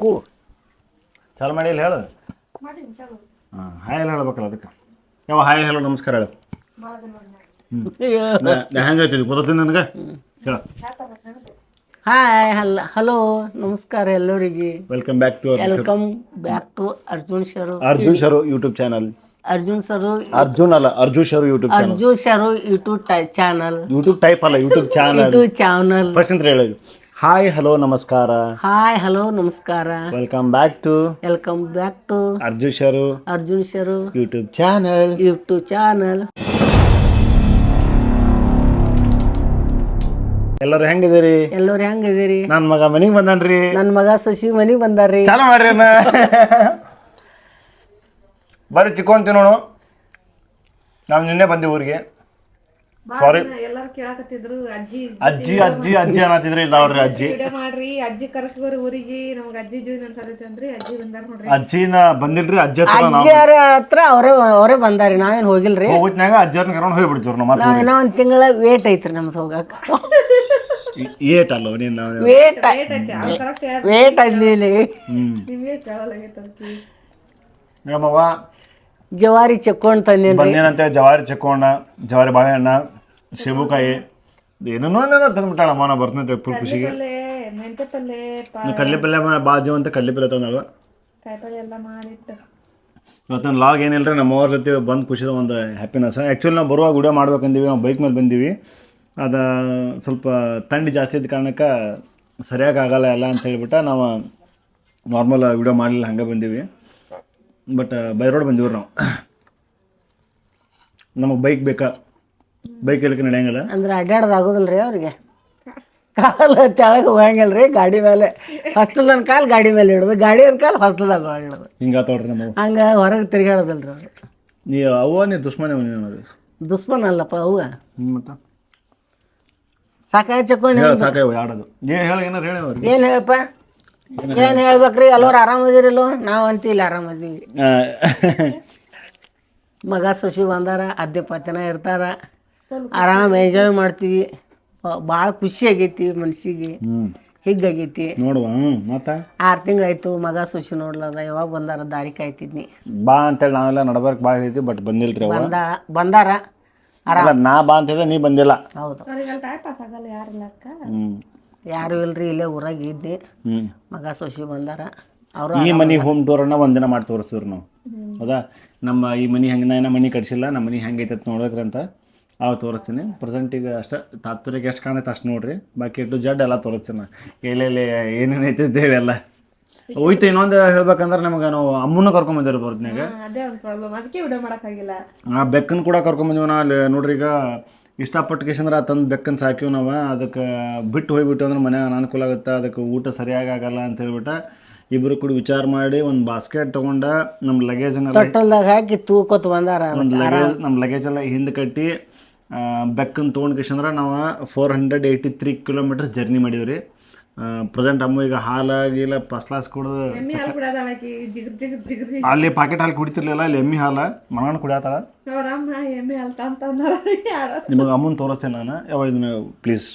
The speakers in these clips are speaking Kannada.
ಕು ಚಾಲು ಮಾಡಿ ಇಲ್ಲಿ ಹೇಳು. ಹಾಂ ಹಾಯ್ ಎಲ್ಲ ಹೇಳ್ಬೇಕಲ್ಲ ಅದಕ್ಕೆ. ಯಾವ ಹಾಯ್ ಹೇಳು ನಮಸ್ಕಾರ ಹೇಳು. ಹೆಂಗೈತಿ ಗೊತ್ತೀನಿ ನನಗೆ? ಹೇಳ. ಹಾಯ್ ಹಲ್ಲ ಹಲೋ ನಮಸ್ಕಾರ ಎಲ್ಲರಿಗೆ. Welcome back to welcome back to Arjun Sharu Arjun Sharu YouTube channel Arjun Saru Arjun ಅಲ್ಲ Arjun Sharu YouTube channel Arjun Sharu YouTube channel YouTube type ಅಲ್ಲ YouTube channel YouTube channel first ಅಂತ ಹೇಳಿ ಹಾಯ್ ಹಲೋ ನಮಸ್ಕಾರ ಹಾಯ್ ಹಲೋ ನಮಸ್ಕಾರ welcome back to welcome back to Arjun Sharu Arjun Sharu YouTube channel YouTube channel ಎಲ್ಲರೂ ಹೆಂಗಿದಿರಿ ಎಲ್ಲರೂ ಹೆಂಗಿದಿರಿ ನನ್ನ ಮಗ ಮನೆಗೆ ಬಂದನ್ರಿ. ನನ್ನ ಮಗ ಶಶಿ ಮನೆಗೆ ಬಂದಾರ್ರಿ. ಚಾಲ ಮಾಡ್ರಿ ಅಣ್ಣ. ಬರ್ರಿ ಚಿಕ್ಕೋನ್ ನೋಡು. ನಾವು ನಿನ್ನೆ ಬಂದೆ ಊರಿಗೆ. ಸಾರಿ ಎಲ್ಲಾರು ಕೇಳಾಕತ್ತಿದ್ರು ಅಜ್ಜಿ ಅಜ್ಜಿ ಅಜ್ಜಿ ಅಜ್ಜಿ ಅನ್ನತ್ತಿದ್ರಿ ಇಲ್ಲ ನೋಡ್ರಿ ಅಜ್ಜಿ. ವಿಡಿಯೋ ಮಾಡ್ರಿ ಅಜ್ಜಿ ಕರೆಸ್ಬೋರಿ ಊರಿಗೆ ನಮಗ್ ಅಜ್ಜಿ ಜೀವನ ಅನ್ಸತೈತಿ ಅಂದ್ರಿ ಅಜ್ಜಿ ಬಂದಾರ ನೋಡ್ರಿ. ಅಜ್ಜಿನ ಬಂದಿಲ್ರಿ ಅಜ್ಜಿ ಹತ್ರ ನಾವು. ಅಜ್ಜಿಯರ ಹತ್ರ ಅವರೇ ಅವರೇ ಬಂದಾರಿ ನಾವೇನ್ ಹೋಗಿಲ್ರಿ? ಹೋಗಿದ್ನಾಗ ಅಜ್ಜಿ ಹತ್ರ ಕರ್ಕೊಂಡು ಹೋಗ್ಬಿಡ್ತೀವ್ರಿ ನಾವು ಮತ್ತೆ ನಾವ್ ಇನ್ನೂ ಒಂದು ತಿಂಗಳ ವೇಟ್ ಐತ್ರಿ ನಮ್ದು ಹೋಗಕ್ಕ ಏಟ್ ಅಲ್ಲ ನೀನು ನಾವು ವೇಟ್ ಕರೆಕ್ಟ್ ವೇಟ್ ಅಲ್ಲಿ ಹ್ಮ್. ನಿಮ್ಗೆ ಕೇಳಲಾಗೈತಿ ನಮ್ಮವ್ವ ಜವಾರಿ ಚಕ್ಕೋಣ ತಂದೇನು ಬಂದೇನಂತೆ? ಜವಾರಿ ಚಕ್ಕೋಣ ಜವಾರಿ ಬಾಳೆಹಣ್ಣ ಸೇಬುಕಾಯಿ ಏನೇನೋ ತಂದ್ಬಿಟ್ಟಾಳ ಅಮ್ಮ ನಾ ಬರ್ತಂತೆ ಫುಲ್ ಖುಷಿಗೆ ಕಡ್ಲೆ ಮೆಂತೆ ಪಲ್ಲೆ ಪಾ- ಕಡಲೆ ಪಲ್ಯ ಬಾಜು ಅಂತ ಕಡ್ಲೆ ಪಲ್ಯ ತಂದಾಳು. ಕಾಯಿಪಲ್ಲೆ ಎಲ್ಲ ಮಾಡಿಟ್ಟು. ಇವತ್ತಿನ ಲಾಗ್ ಏನಿಲ್ಲ ನಮ್ಮ ಅವ್ರ ಜೊತೆ ಬಂದು ಖುಷಿದ ಒಂದು ಹ್ಯಾಪಿನೆಸ್ ಆ್ಯಕ್ಚುಲಿ ನಾವು ಬರುವಾಗ ವಿಡಿಯೋ ಮಾಡ್ಬೇಕಂದೀವಿ ನಾವು ಬೈಕ್ ಮೇಲೆ ಬಂದೀವಿ. ಅದು ಸ್ವಲ್ಪ ಥಂಡಿ ಜಾಸ್ತಿ ಇದ್ದ ಕಾರಣಕ್ಕೆ ಸರಿಯಾಗಿ ಆಗಲ್ಲ ಎಲ್ಲ ಅಂತ ಹೇಳ್ಬಿಟ್ಟು ನಾವು ನಾರ್ಮಲ್ ವಿಡಿಯೋ ಮಾಡಲಿಲ್ಲ ಹಂಗೆ ಬಂದೀವಿ. ಬಟ್ ಬೈ ರೋಡ್ ಬಂದಿವ್ರು ನಾವು. ನಮಗೆ ಬೈಕ್ ಬೇಕಾ? ಬೈಕ್ ಇಲ್ಲಕ್ಕೆ ನಡೆಯಂಗಿಲ್ಲ? ಅಂದ್ರೆ ಅಡ್ಡಾಡೋದು ರೀ ಅವ್ರಿಗೆ. ಕಾಲ ಹೋಗಂಗಿಲ್ಲ ರೀ ಗಾಡಿ ಮೇಲೆ. ಹೊಸ್ತದನ್ ಕಾಲು ಗಾಡಿ ಮೇಲೆ ಇಡೋದು ಗಾಡಿ ಅನ್ ಕಾಲು ಹೊಸ್ತದಾಗ ಹೋಗಿಡೋದು ಹಿಂಗೆ ತೋಡ್ರಿ ನಮ್ಮ ಹಂಗ ಹೊರಗೆ ತಿರುಗಾಡೋದಿಲ್ಲ ಅವ್ರು. ನೀ ಅವ್ವ ನೀ ದುಶ್ಮನೆ ಅವ್ನು ನೀನು ದುಶ್ಮನ್ ಅಲ್ಲಪ್ಪ ಅವು ಮತ್ತೆ? ಸಾಕಾಗಿ ಚಕ್ಕೊಂಡು ಹೇಳ ಸಾಕಾಯ್ವ ಆಡೋದು. ಏನು ಹೇಳಿ ಏನಾರು ಹೇಳಿ ಅವ್ರಿಗೆ. ಏನು ಹೇಳಪ್ಪ? ಏನು ಹೇಳ್ಬೇಕ್ರಿ? ಎಲ್ಲರೂ ಆರಾಮದಿರಿಲ್ಲೋ ನಾವು ಅಂತಿಲ್ಲ ಆರಾಮದೀವಿ ಮಗ ಸೊಸಿ ಬಂದಾರ ಅದೇ ಪತ್ತಿನ ಇರ್ತಾರ. ಆರಾಮ್ ಎಂಜಾಯ್ ಮಾಡ್ತೀವಿ. ಭಾಳ ಖುಷಿ ಆಗೈತಿ ಮನ್ಸಿಗೆ. ಹಿಗ್ಗಾಗೈತಿ ನೋಡುವ ಹ್ಞೂ ಮತ್ತು? ಆರು ತಿಂಗಳಾಯ್ತು ಮಗ ಸೊಸಿ ನೋಡ್ಲಾರ ಯಾವಾಗ ಬಂದಾರ ದಾರಿ ಕಾಯ್ತಿದ್ನಿ. ಬಾ ಅಂತೇಳಿ ನಾವೆಲ್ಲ ನಡಬರ್ಕ್ ಭಾಳ ಹೇಳಿದ್ವಿ ಬಟ್ ಬಂದಿಲ್ರಿ ಅವ ಬಂದ ಬಂದಾರ. ಅಲ್ಲ ನಾ ಬಾ ಅಂತಿದ್ದೆ ನೀ ಬಂದಿಲ್ಲ. ಹೌದು. ಅವ್ರಿಗೆ ಯಾರು ಇಲ್ರಿ ಇಲ್ಲೇ ಊರಾಗ ಇದ್ದೆ. ಹ್ಞೂ ಮಗ ಸೊಸಿ ಬಂದಾರ. ಅವರು ಈ ಮನೆ ಹೋಮ್ ಡೋರನ್ನ ಒಂದಿನ ಮಾಡಿ ತೋರಿಸ್ತೀವ್ರಿ ನಾವು. ಹೌದಾ ನಮ್ಮ ಈ ಮನೆ ಹೆಂಗೆ ನಾ ಏನೋ ಮನೆ ಕಟ್ಸಿಲ್ಲ ನಮ್ಮ ಮನೆ ಹೆಂಗೈತೆ ಅಂತ ನೋಡೋಕ್ರಿ ಅಂತ ಅವು ತೋರಿಸ್ತೀನಿ. ಪ್ರೆಸೆಂಟಿಗೆ ಅಷ್ಟೇ ತಾತ್ಪರ್ಯಕ್ಕೆ ಎಷ್ಟು ಕಾಣುತ್ತೆ ಅಷ್ಟು ನೋಡ್ರಿ. ಬಾಕಿ ಟು ಜಡ್ ಎಲ್ಲ ತೋರಿಸ್ತೀನಿ ಎಲ್ಲೆಲ್ಲಿ ಏನೇನೈತೆ ಅಂತ ಹೇಳಿ ಎಲ್ಲ. ಹೋಯ್ತು ಇನ್ನೊಂದು ಹೇಳ್ಬೇಕಂದ್ರೆ ನಮಗೆ ನಾವು ಅಮ್ಮನ ಕರ್ಕೊಂಬಂದಿರೋ ಬರ್ದ್ನಾಗ ಅದೇ ಒಂದು ಪ್ರಾಬ್ಲಮ್ ಅದಕ್ಕೆ ವಿಡಿಯೋ ಮಾಡೋಕ್ಕಾಗಿಲ್ಲ. ಆ ಬೆಕ್ಕನ್ನು ಕೂಡ ಕರ್ಕೊಂಬಂದಿವಿ ನಾ ಅಲ್ಲಿ ನೋಡ್ರಿ ಈಗ ಇಷ್ಟಪಟ್ಟು ಕೇಸಂದ್ರೆ ತಂದು ಬೆಕ್ಕನ್ನು ಸಾಕಿವ್ ನಾವು. ಅದಕ್ಕೆ ಬಿಟ್ಟು ಹೋಗ್ಬಿಟ್ಟು ಅಂದ್ರೆ ಮನ್ಯಾಗ ಅನಾನುಕೂಲ ಆಗುತ್ತೆ. ಅದಕ್ಕೆ ಊಟ ಸರಿಯಾಗಿ ಆಗಲ್ಲ ಅಂತ ಹೇಳ್ಬಿಟ್ಟು ಇಬ್ಬರು ಕೂಡ ವಿಚಾರ ಮಾಡಿ ಒಂದು ಬಾಸ್ಕೆಟ್ ತೊಗೊಂಡ ನಮ್ಮ ಲಗೇಜ್ ಹಾಕಿ ತೂಕೋತ್ ಬಂದಾರ ಲಗೇಜ್ ನಮ್ಮ ಲಗೇಜ್ ಎಲ್ಲ ಹಿಂದೆ ಕಟ್ಟಿ ಬೆಕ್ಕನ್ನು ತೊಗೊಂಡು ಕೇಸಂದ್ರೆ ನಾವು four hundred eighty three kilometre journey ಮಾಡೀವಿ ರೀ ಪ್ರೆಸೆಂಟ್ ಅಮ್ಮ ಈಗ ಹಾಲಾಗಿಲ್ಲ ಫಸ್ಟ್ ಕ್ಲಾಸ್ ಕುಡಿದು ಹಾಲು ಅಲ್ಲಿ ಪಾಕೆಟ್ ಹಾಲು ಕುಡಿತಿರ್ಲಿಲ್ಲ ಅಲ್ಲಿ ಎಮ್ಮಿ ಹಾಲು ಮನಗಣ ಕುಡಿಯತ್ತಾಳ ಹಾಲು ನಿಮಗೆ ಅಮ್ಮನ ತೋರಿಸ್ತೇನೆ ನಾನು. ಯಾವ ಇದನ್ನ ಪ್ಲೀಸ್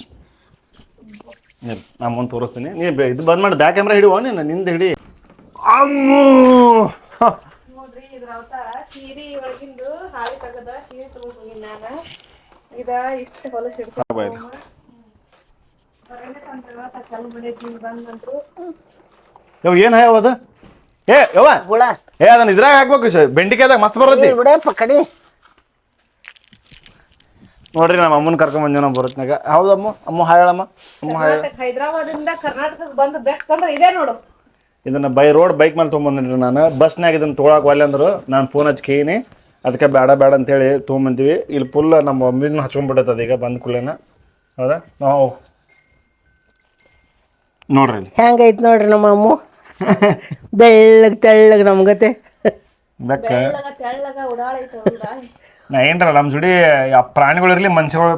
ಅಮ್ಮನ ತೋರಿಸ್ತೀನಿ. ನೀ ಇದು ಬಂದ್ ಮಾಡಿ ಬ್ಯಾಕ್ ಕ್ಯಾಮ್ರಾ ಹಿಡಿವ ನೀನು ನಿಂದ ಹಿಡಿ. ಅಮ್ಮು! ಸೀರಿ ಒಳಗಿಂದು ಹಾಳಿ ತಗದ ಸೀರೆ ತಗೊಂಡ್ ಹೋಗಿನ ನಾನು. ಇದ ಇಷ್ಟು ಹೊಲಸ್ ಹಿಡ್ಕೊಂಡು ಯಾವ ಏನು ಅದು? ಏ ಯವ್ವ! ಏ ಅದನ್ನ ಇದ್ರಾಗ ಹಾಕ್ಬೇಕು ಬೆಂಡಿಕಾಯ್ದಾಗ ಮಸ್ತ್ ಬರತ್ತಿ. ಬಿಡಪ್ಪ ಕಡಿ. ನೋಡ್ರಿ ನಮ್ಮ ಅಮ್ಮನ ಕರ್ಕೊಂಡ್ ಬಂದೇವ್ ನಾವು ಬರೋತ್ನಾಗ ಹೌದಮ್ಮ ಅಮ್ಮ ಹಾಯಳಮ್ಮ ಅಮ್ಮ ಹೈದರಾಬಾದ್ ಹೈದರಾಬಾದಿಂದ ಕರ್ನಾಟಕಕ್ಕೆ ಬಂದು ಬೇಕಂದ್ರೆ ಇದೇ ನೋಡು. ಇದನ್ನ ಬೈ ರೋಡ್ ಬೈಕ್ ಮೇಲೆ ತೊಗೊಂಬಂದ್ರಿ ನಾನು. ಬಸ್ನಾಗ ಇದನ್ನ ತೊಗೊಳಕ್ ಒಲ್ಲೆ ಅಂದ್ರು. ನಾನು ಫೋನ್ ಹಚ್ಕೇನಿ. ಅದಕ್ಕೆ ಬೇಡ ಬೇಡ ಅಂತ ಹೇಳಿ ತೊಗೊಂಬಂತೀವಿ ಇಲ್ಲಿ ಫುಲ್ ನಮ್ಮ ಮಮ್ಮಿನ ಹಚ್ಕೊಂಡ್ಬಿಡತ್ತದ ಈಗ ಬಂದ ಕೂಡಲೇನ. ಹೌದಾ? ನಾವು ನೋಡ್ರಿ. ಇಲ್ಲಿ ಹೆಂಗೈತ್ ನೋಡ್ರಿ ನಮ್ಮ ಅಮ್ಮ? ಬೆಳ್ಳಗ್ ತೆಳ್ಳಗ್ ನಮ್ಗತೆ ಬೆಕ್ಕ ತೆಳ್ಳಗ ಉಡಾಳೈತೆ ಉಡಾಳಿ ನಾ ಏನ್ರ ನಮ್ಮ ಜೋಡಿ ಆ ಪ್ರಾಣಿಗಳಿರಲಿ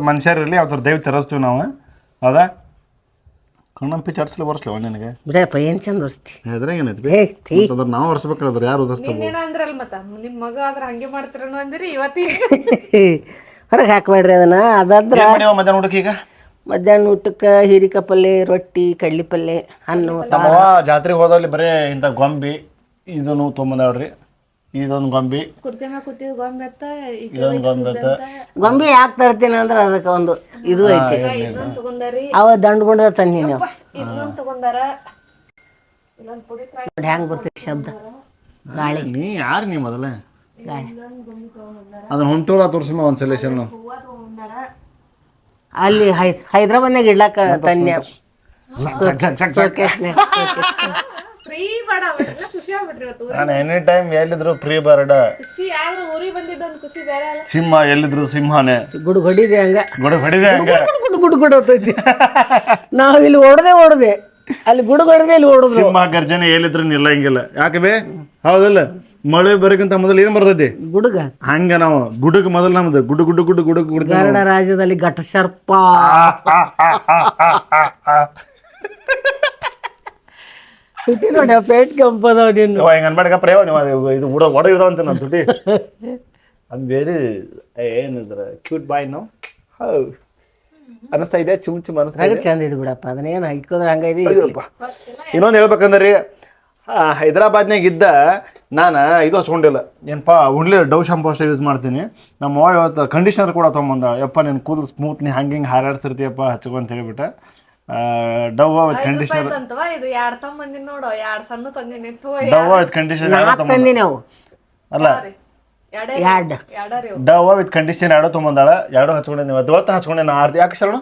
ಮನುಷ್ಯರು ಇರಲಿ ಅವ್ರ ದೈವ ತರಸ್ತೀವಿ ನಾವು. ಹೌದಾ? ಕಣ್ಣಂಪಿ ಚರ್ಸ್ಲಿ ಬರ್ಸ್ಲವ ನಿನಗೆ. ಬಿಡಪ್ಪ ಏನ್ ಚಂದ ಹೊರ್ಸ್ತಿ ಹೆದ್ರಾಗ ಏನೈತಿ ಏ ಥೀ. ಅದ್ರ ನಾವು ಅದ್ರ ಯಾರು ಒದರ್ಸ್ತಾರೆ ನೀನೇನ ಅಂದ್ರಲ್ ಮತ್ತ ನಿಮ್ ಮಗ ಆದ್ರ ಹಂಗೆ ಮಾಡ್ತಿರನು ಅಂದಿರಿ ಇವತ್ತಿ ಹೊರಗೆ ಹಾಕ್ಬೇಡ್ರಿ ಅದನ್ನ. ಅದಂದ್ರ ಏನು ಮಾಡ್ಯಾವ ಮಧ್ಯಾಹ್ನ ಹುಡುಕಿ ಈಗ? ಮಧ್ಯಾಹ್ನ ಊಟಕ್ಕೆ ಹೀರಿಕಾಯಿ ಪಲ್ಯ ರೊಟ್ಟಿ ಕಡ್ಲಿ ಪಲ್ಯ ಹಣ್ಣು ಸಾರು. ನಮ್ಮವ್ವ ಜಾತ್ರೆಗೆ ಹೋದಲ್ಲಿ ಬರೀ ಇಂಥ ಗೊಂಬಿ ಇದನ್ನು ತೊಗೊಂಬಂದಾಳ್ರಿ ಇದೊಂದು ಗೊಂಬಿ. ಕುರ್ಚಿ ಮ್ಯಾಗ ಕೂತಿದ್ ಗೊಂಬೆ ಅತ್ತ ಈ ಇದೊಂದು ಗೊಂಬಿ ಯಾಕೆ ತರ್ತೀನಿ ಅಂದ್ರೆ ಅದಕ್ಕೆ ಒಂದು ಇದು ಐತಿ. ಇದೊಂದ್ ತಗೊಂಡಾರಿ. ಅವ ದಂಡ ಗುಂಡ ನೀವು. ಇದೊಂದ್ ತಗೊಂಡಾರ. ನೋಡಿ ಹೆಂಗೆ ಬರ್ತೈತಿ ಶಬ್ದ. ಗಾಳಿ. ನೀ ಯಾರು ನೀ ಮೊದಲೇ? ಅದನ್ನ ಹೊಂಟೂರ ತೋರಿಸಿಮ ಒಂದು ಸೆಲೆಕ್ಷನ್ ಹೂವ ತಗೊಂಡಾರ ಅಲ್ಲಿ ಹೈ ಹೈದ್ರಾಬಾದ್ನಾಗ ಇಡ್ಲಾಕ ತನ್ಯ ಫ್ರೀ ಬೇಡ ಎಲ್ಲ ಖುಷಿ ಆಗ್ಬಿಟ್ರಿ ಇವತ್ತು ನಾನು ಎನಿ ಟೈಮ್ ಎಲ್ಲಿದ್ರು ಫ್ರೀ ಬರ್ಡ ಖುಷಿ ಯಾರು ಊರಿಗೆ ಬಂದಿದ್ದ ಖುಷಿ ಬೇರೆ ಅಲ್ಲ. ಸಿಂಹ ಎಲ್ಲಿದ್ರು ಸಿಂಹನೇ. ಗುಡು ಹೊಡಿದೆ ಹಂಗ. ಗುಡು ಹೊಡಿದೆ ಹಂಗ. ಗುಡು ಗುಡು ಗುಡು ಹೋಗ್ತೈತಿ ನಾವು ಇಲ್ಲಿ ಓಡದೆ ಓಡದೆ. ಅಲ್ಲಿ ಗುಡು ಹೊಡೆದೆ ಇಲ್ಲಿ ಓಡೋದು ಸಿಂಹ ಗರ್ಜನೆ ಎಲ್ಲಿದ್ರು ನಿಲ್ಲಂಗಿಲ್ಲ. ಯಾಕೆ ಬೇ? ಹೌದಲ್ಲ? ಮಳೆ ಬರೋಕ್ಕಿಂತ ಮೊದಲು ಏನು ಬರ್ತೈತಿ? ಗುಡುಗ. ಹಂಗ ನಾವು ಗುಡುಗ ಮೊದಲು ನಮ್ದು. ಗುಡು ಗುಡು ಗುಡು ಗುಡು ಗುಡು. ಕನ್ನಡ ರಾಜ್ಯದಲ್ಲಿ ಘಟ ಸರ್ಪ ತುಟಿ ನೋಡಿ ಆ ಪೇಟ್ ಕೆಂಪದವ ನೀನು ಹಿಂಗ ಅನ್ಬೇಡಕ ಪ್ರೇವ ನೀವು ಅದು ಇದು ಉಡ ಒಡ ಇಡೋ ಅಂತ ನಮ್ಮ ತುಟಿ. ಅದು ಬೇರೆ ಏನಿದ್ರ ಕ್ಯೂಟ್ ಬಾಯ್ ನಾವು. ಹೌ. ಅನಿಸ್ತಾ ಇದೆ ಚುಮ್ ಚುಮ್ ಅನಿಸ್ತಾ ಇದೆ ಚಂದ ಇದು ಬಿಡಪ್ಪ ಅದನ್ನೇನು ಹಂಗ ಹಂಗೈತಿ ಇನ್ನೊಂದು ಹೇಳ್ಬೇಕಂದ್ರೆ ಹೈದರಾಬಾದ್ನಾಗ ಇದ್ದ ನಾನು ಇದು ಹಚ್ಕೊಂಡಿಲ್ಲ. ಏನಪ್ಪ ಉಂಡ್ಲಿ ಡವ್ ಶಾಂಪು ಅಷ್ಟೇ ಯೂಸ್ ಮಾಡ್ತೀನಿ. ನಮ್ಮ ಅವ್ವ ಇವತ್ತು ಕಂಡೀಷನರ್ ಕೂಡ ತೊಗೊಂಬಂದ ಯಪ್ಪ ನೀನು ಕೂದಲು ಸ್ಮೂತ್ ನೀ ಹಂಗೆ ಹಿಂಗೆ ಹಾರಾಡ್ತಿರ್ತೀಯಪ್ಪ ಹಚ್ಕೊ ಅಂತ ಹೇಳ್ಬಿಟ್ಟು ಡವ್ ವಿತ್ ಕಂಡೀಷನರ್ ಅಂತವ ಇದು ಎರಡ್ ತಗೊಂಬಂದಿನ್ ನೋಡು. ಎರಡ್ ಸಣ್ಣ ತಂದಿನಿ. ಡವ್ ವಿತ್ ಕಂಡೀಷನರ್ ಅಲ್ಲ ಡವ್ ವಿತ್ ಕಂಡೀಷನ್ ಎರಡು. ತೊಗೊಂಬಂದಾಳ. ಎರಡು ಹಚ್ಕೊಂಡೆ ನೀವು ಅದವತ್ತು ಹಚ್ಕೊಂಡೆ ನಾ ಆರ್ತಿ ಯಾಕೆ ಶರಣ?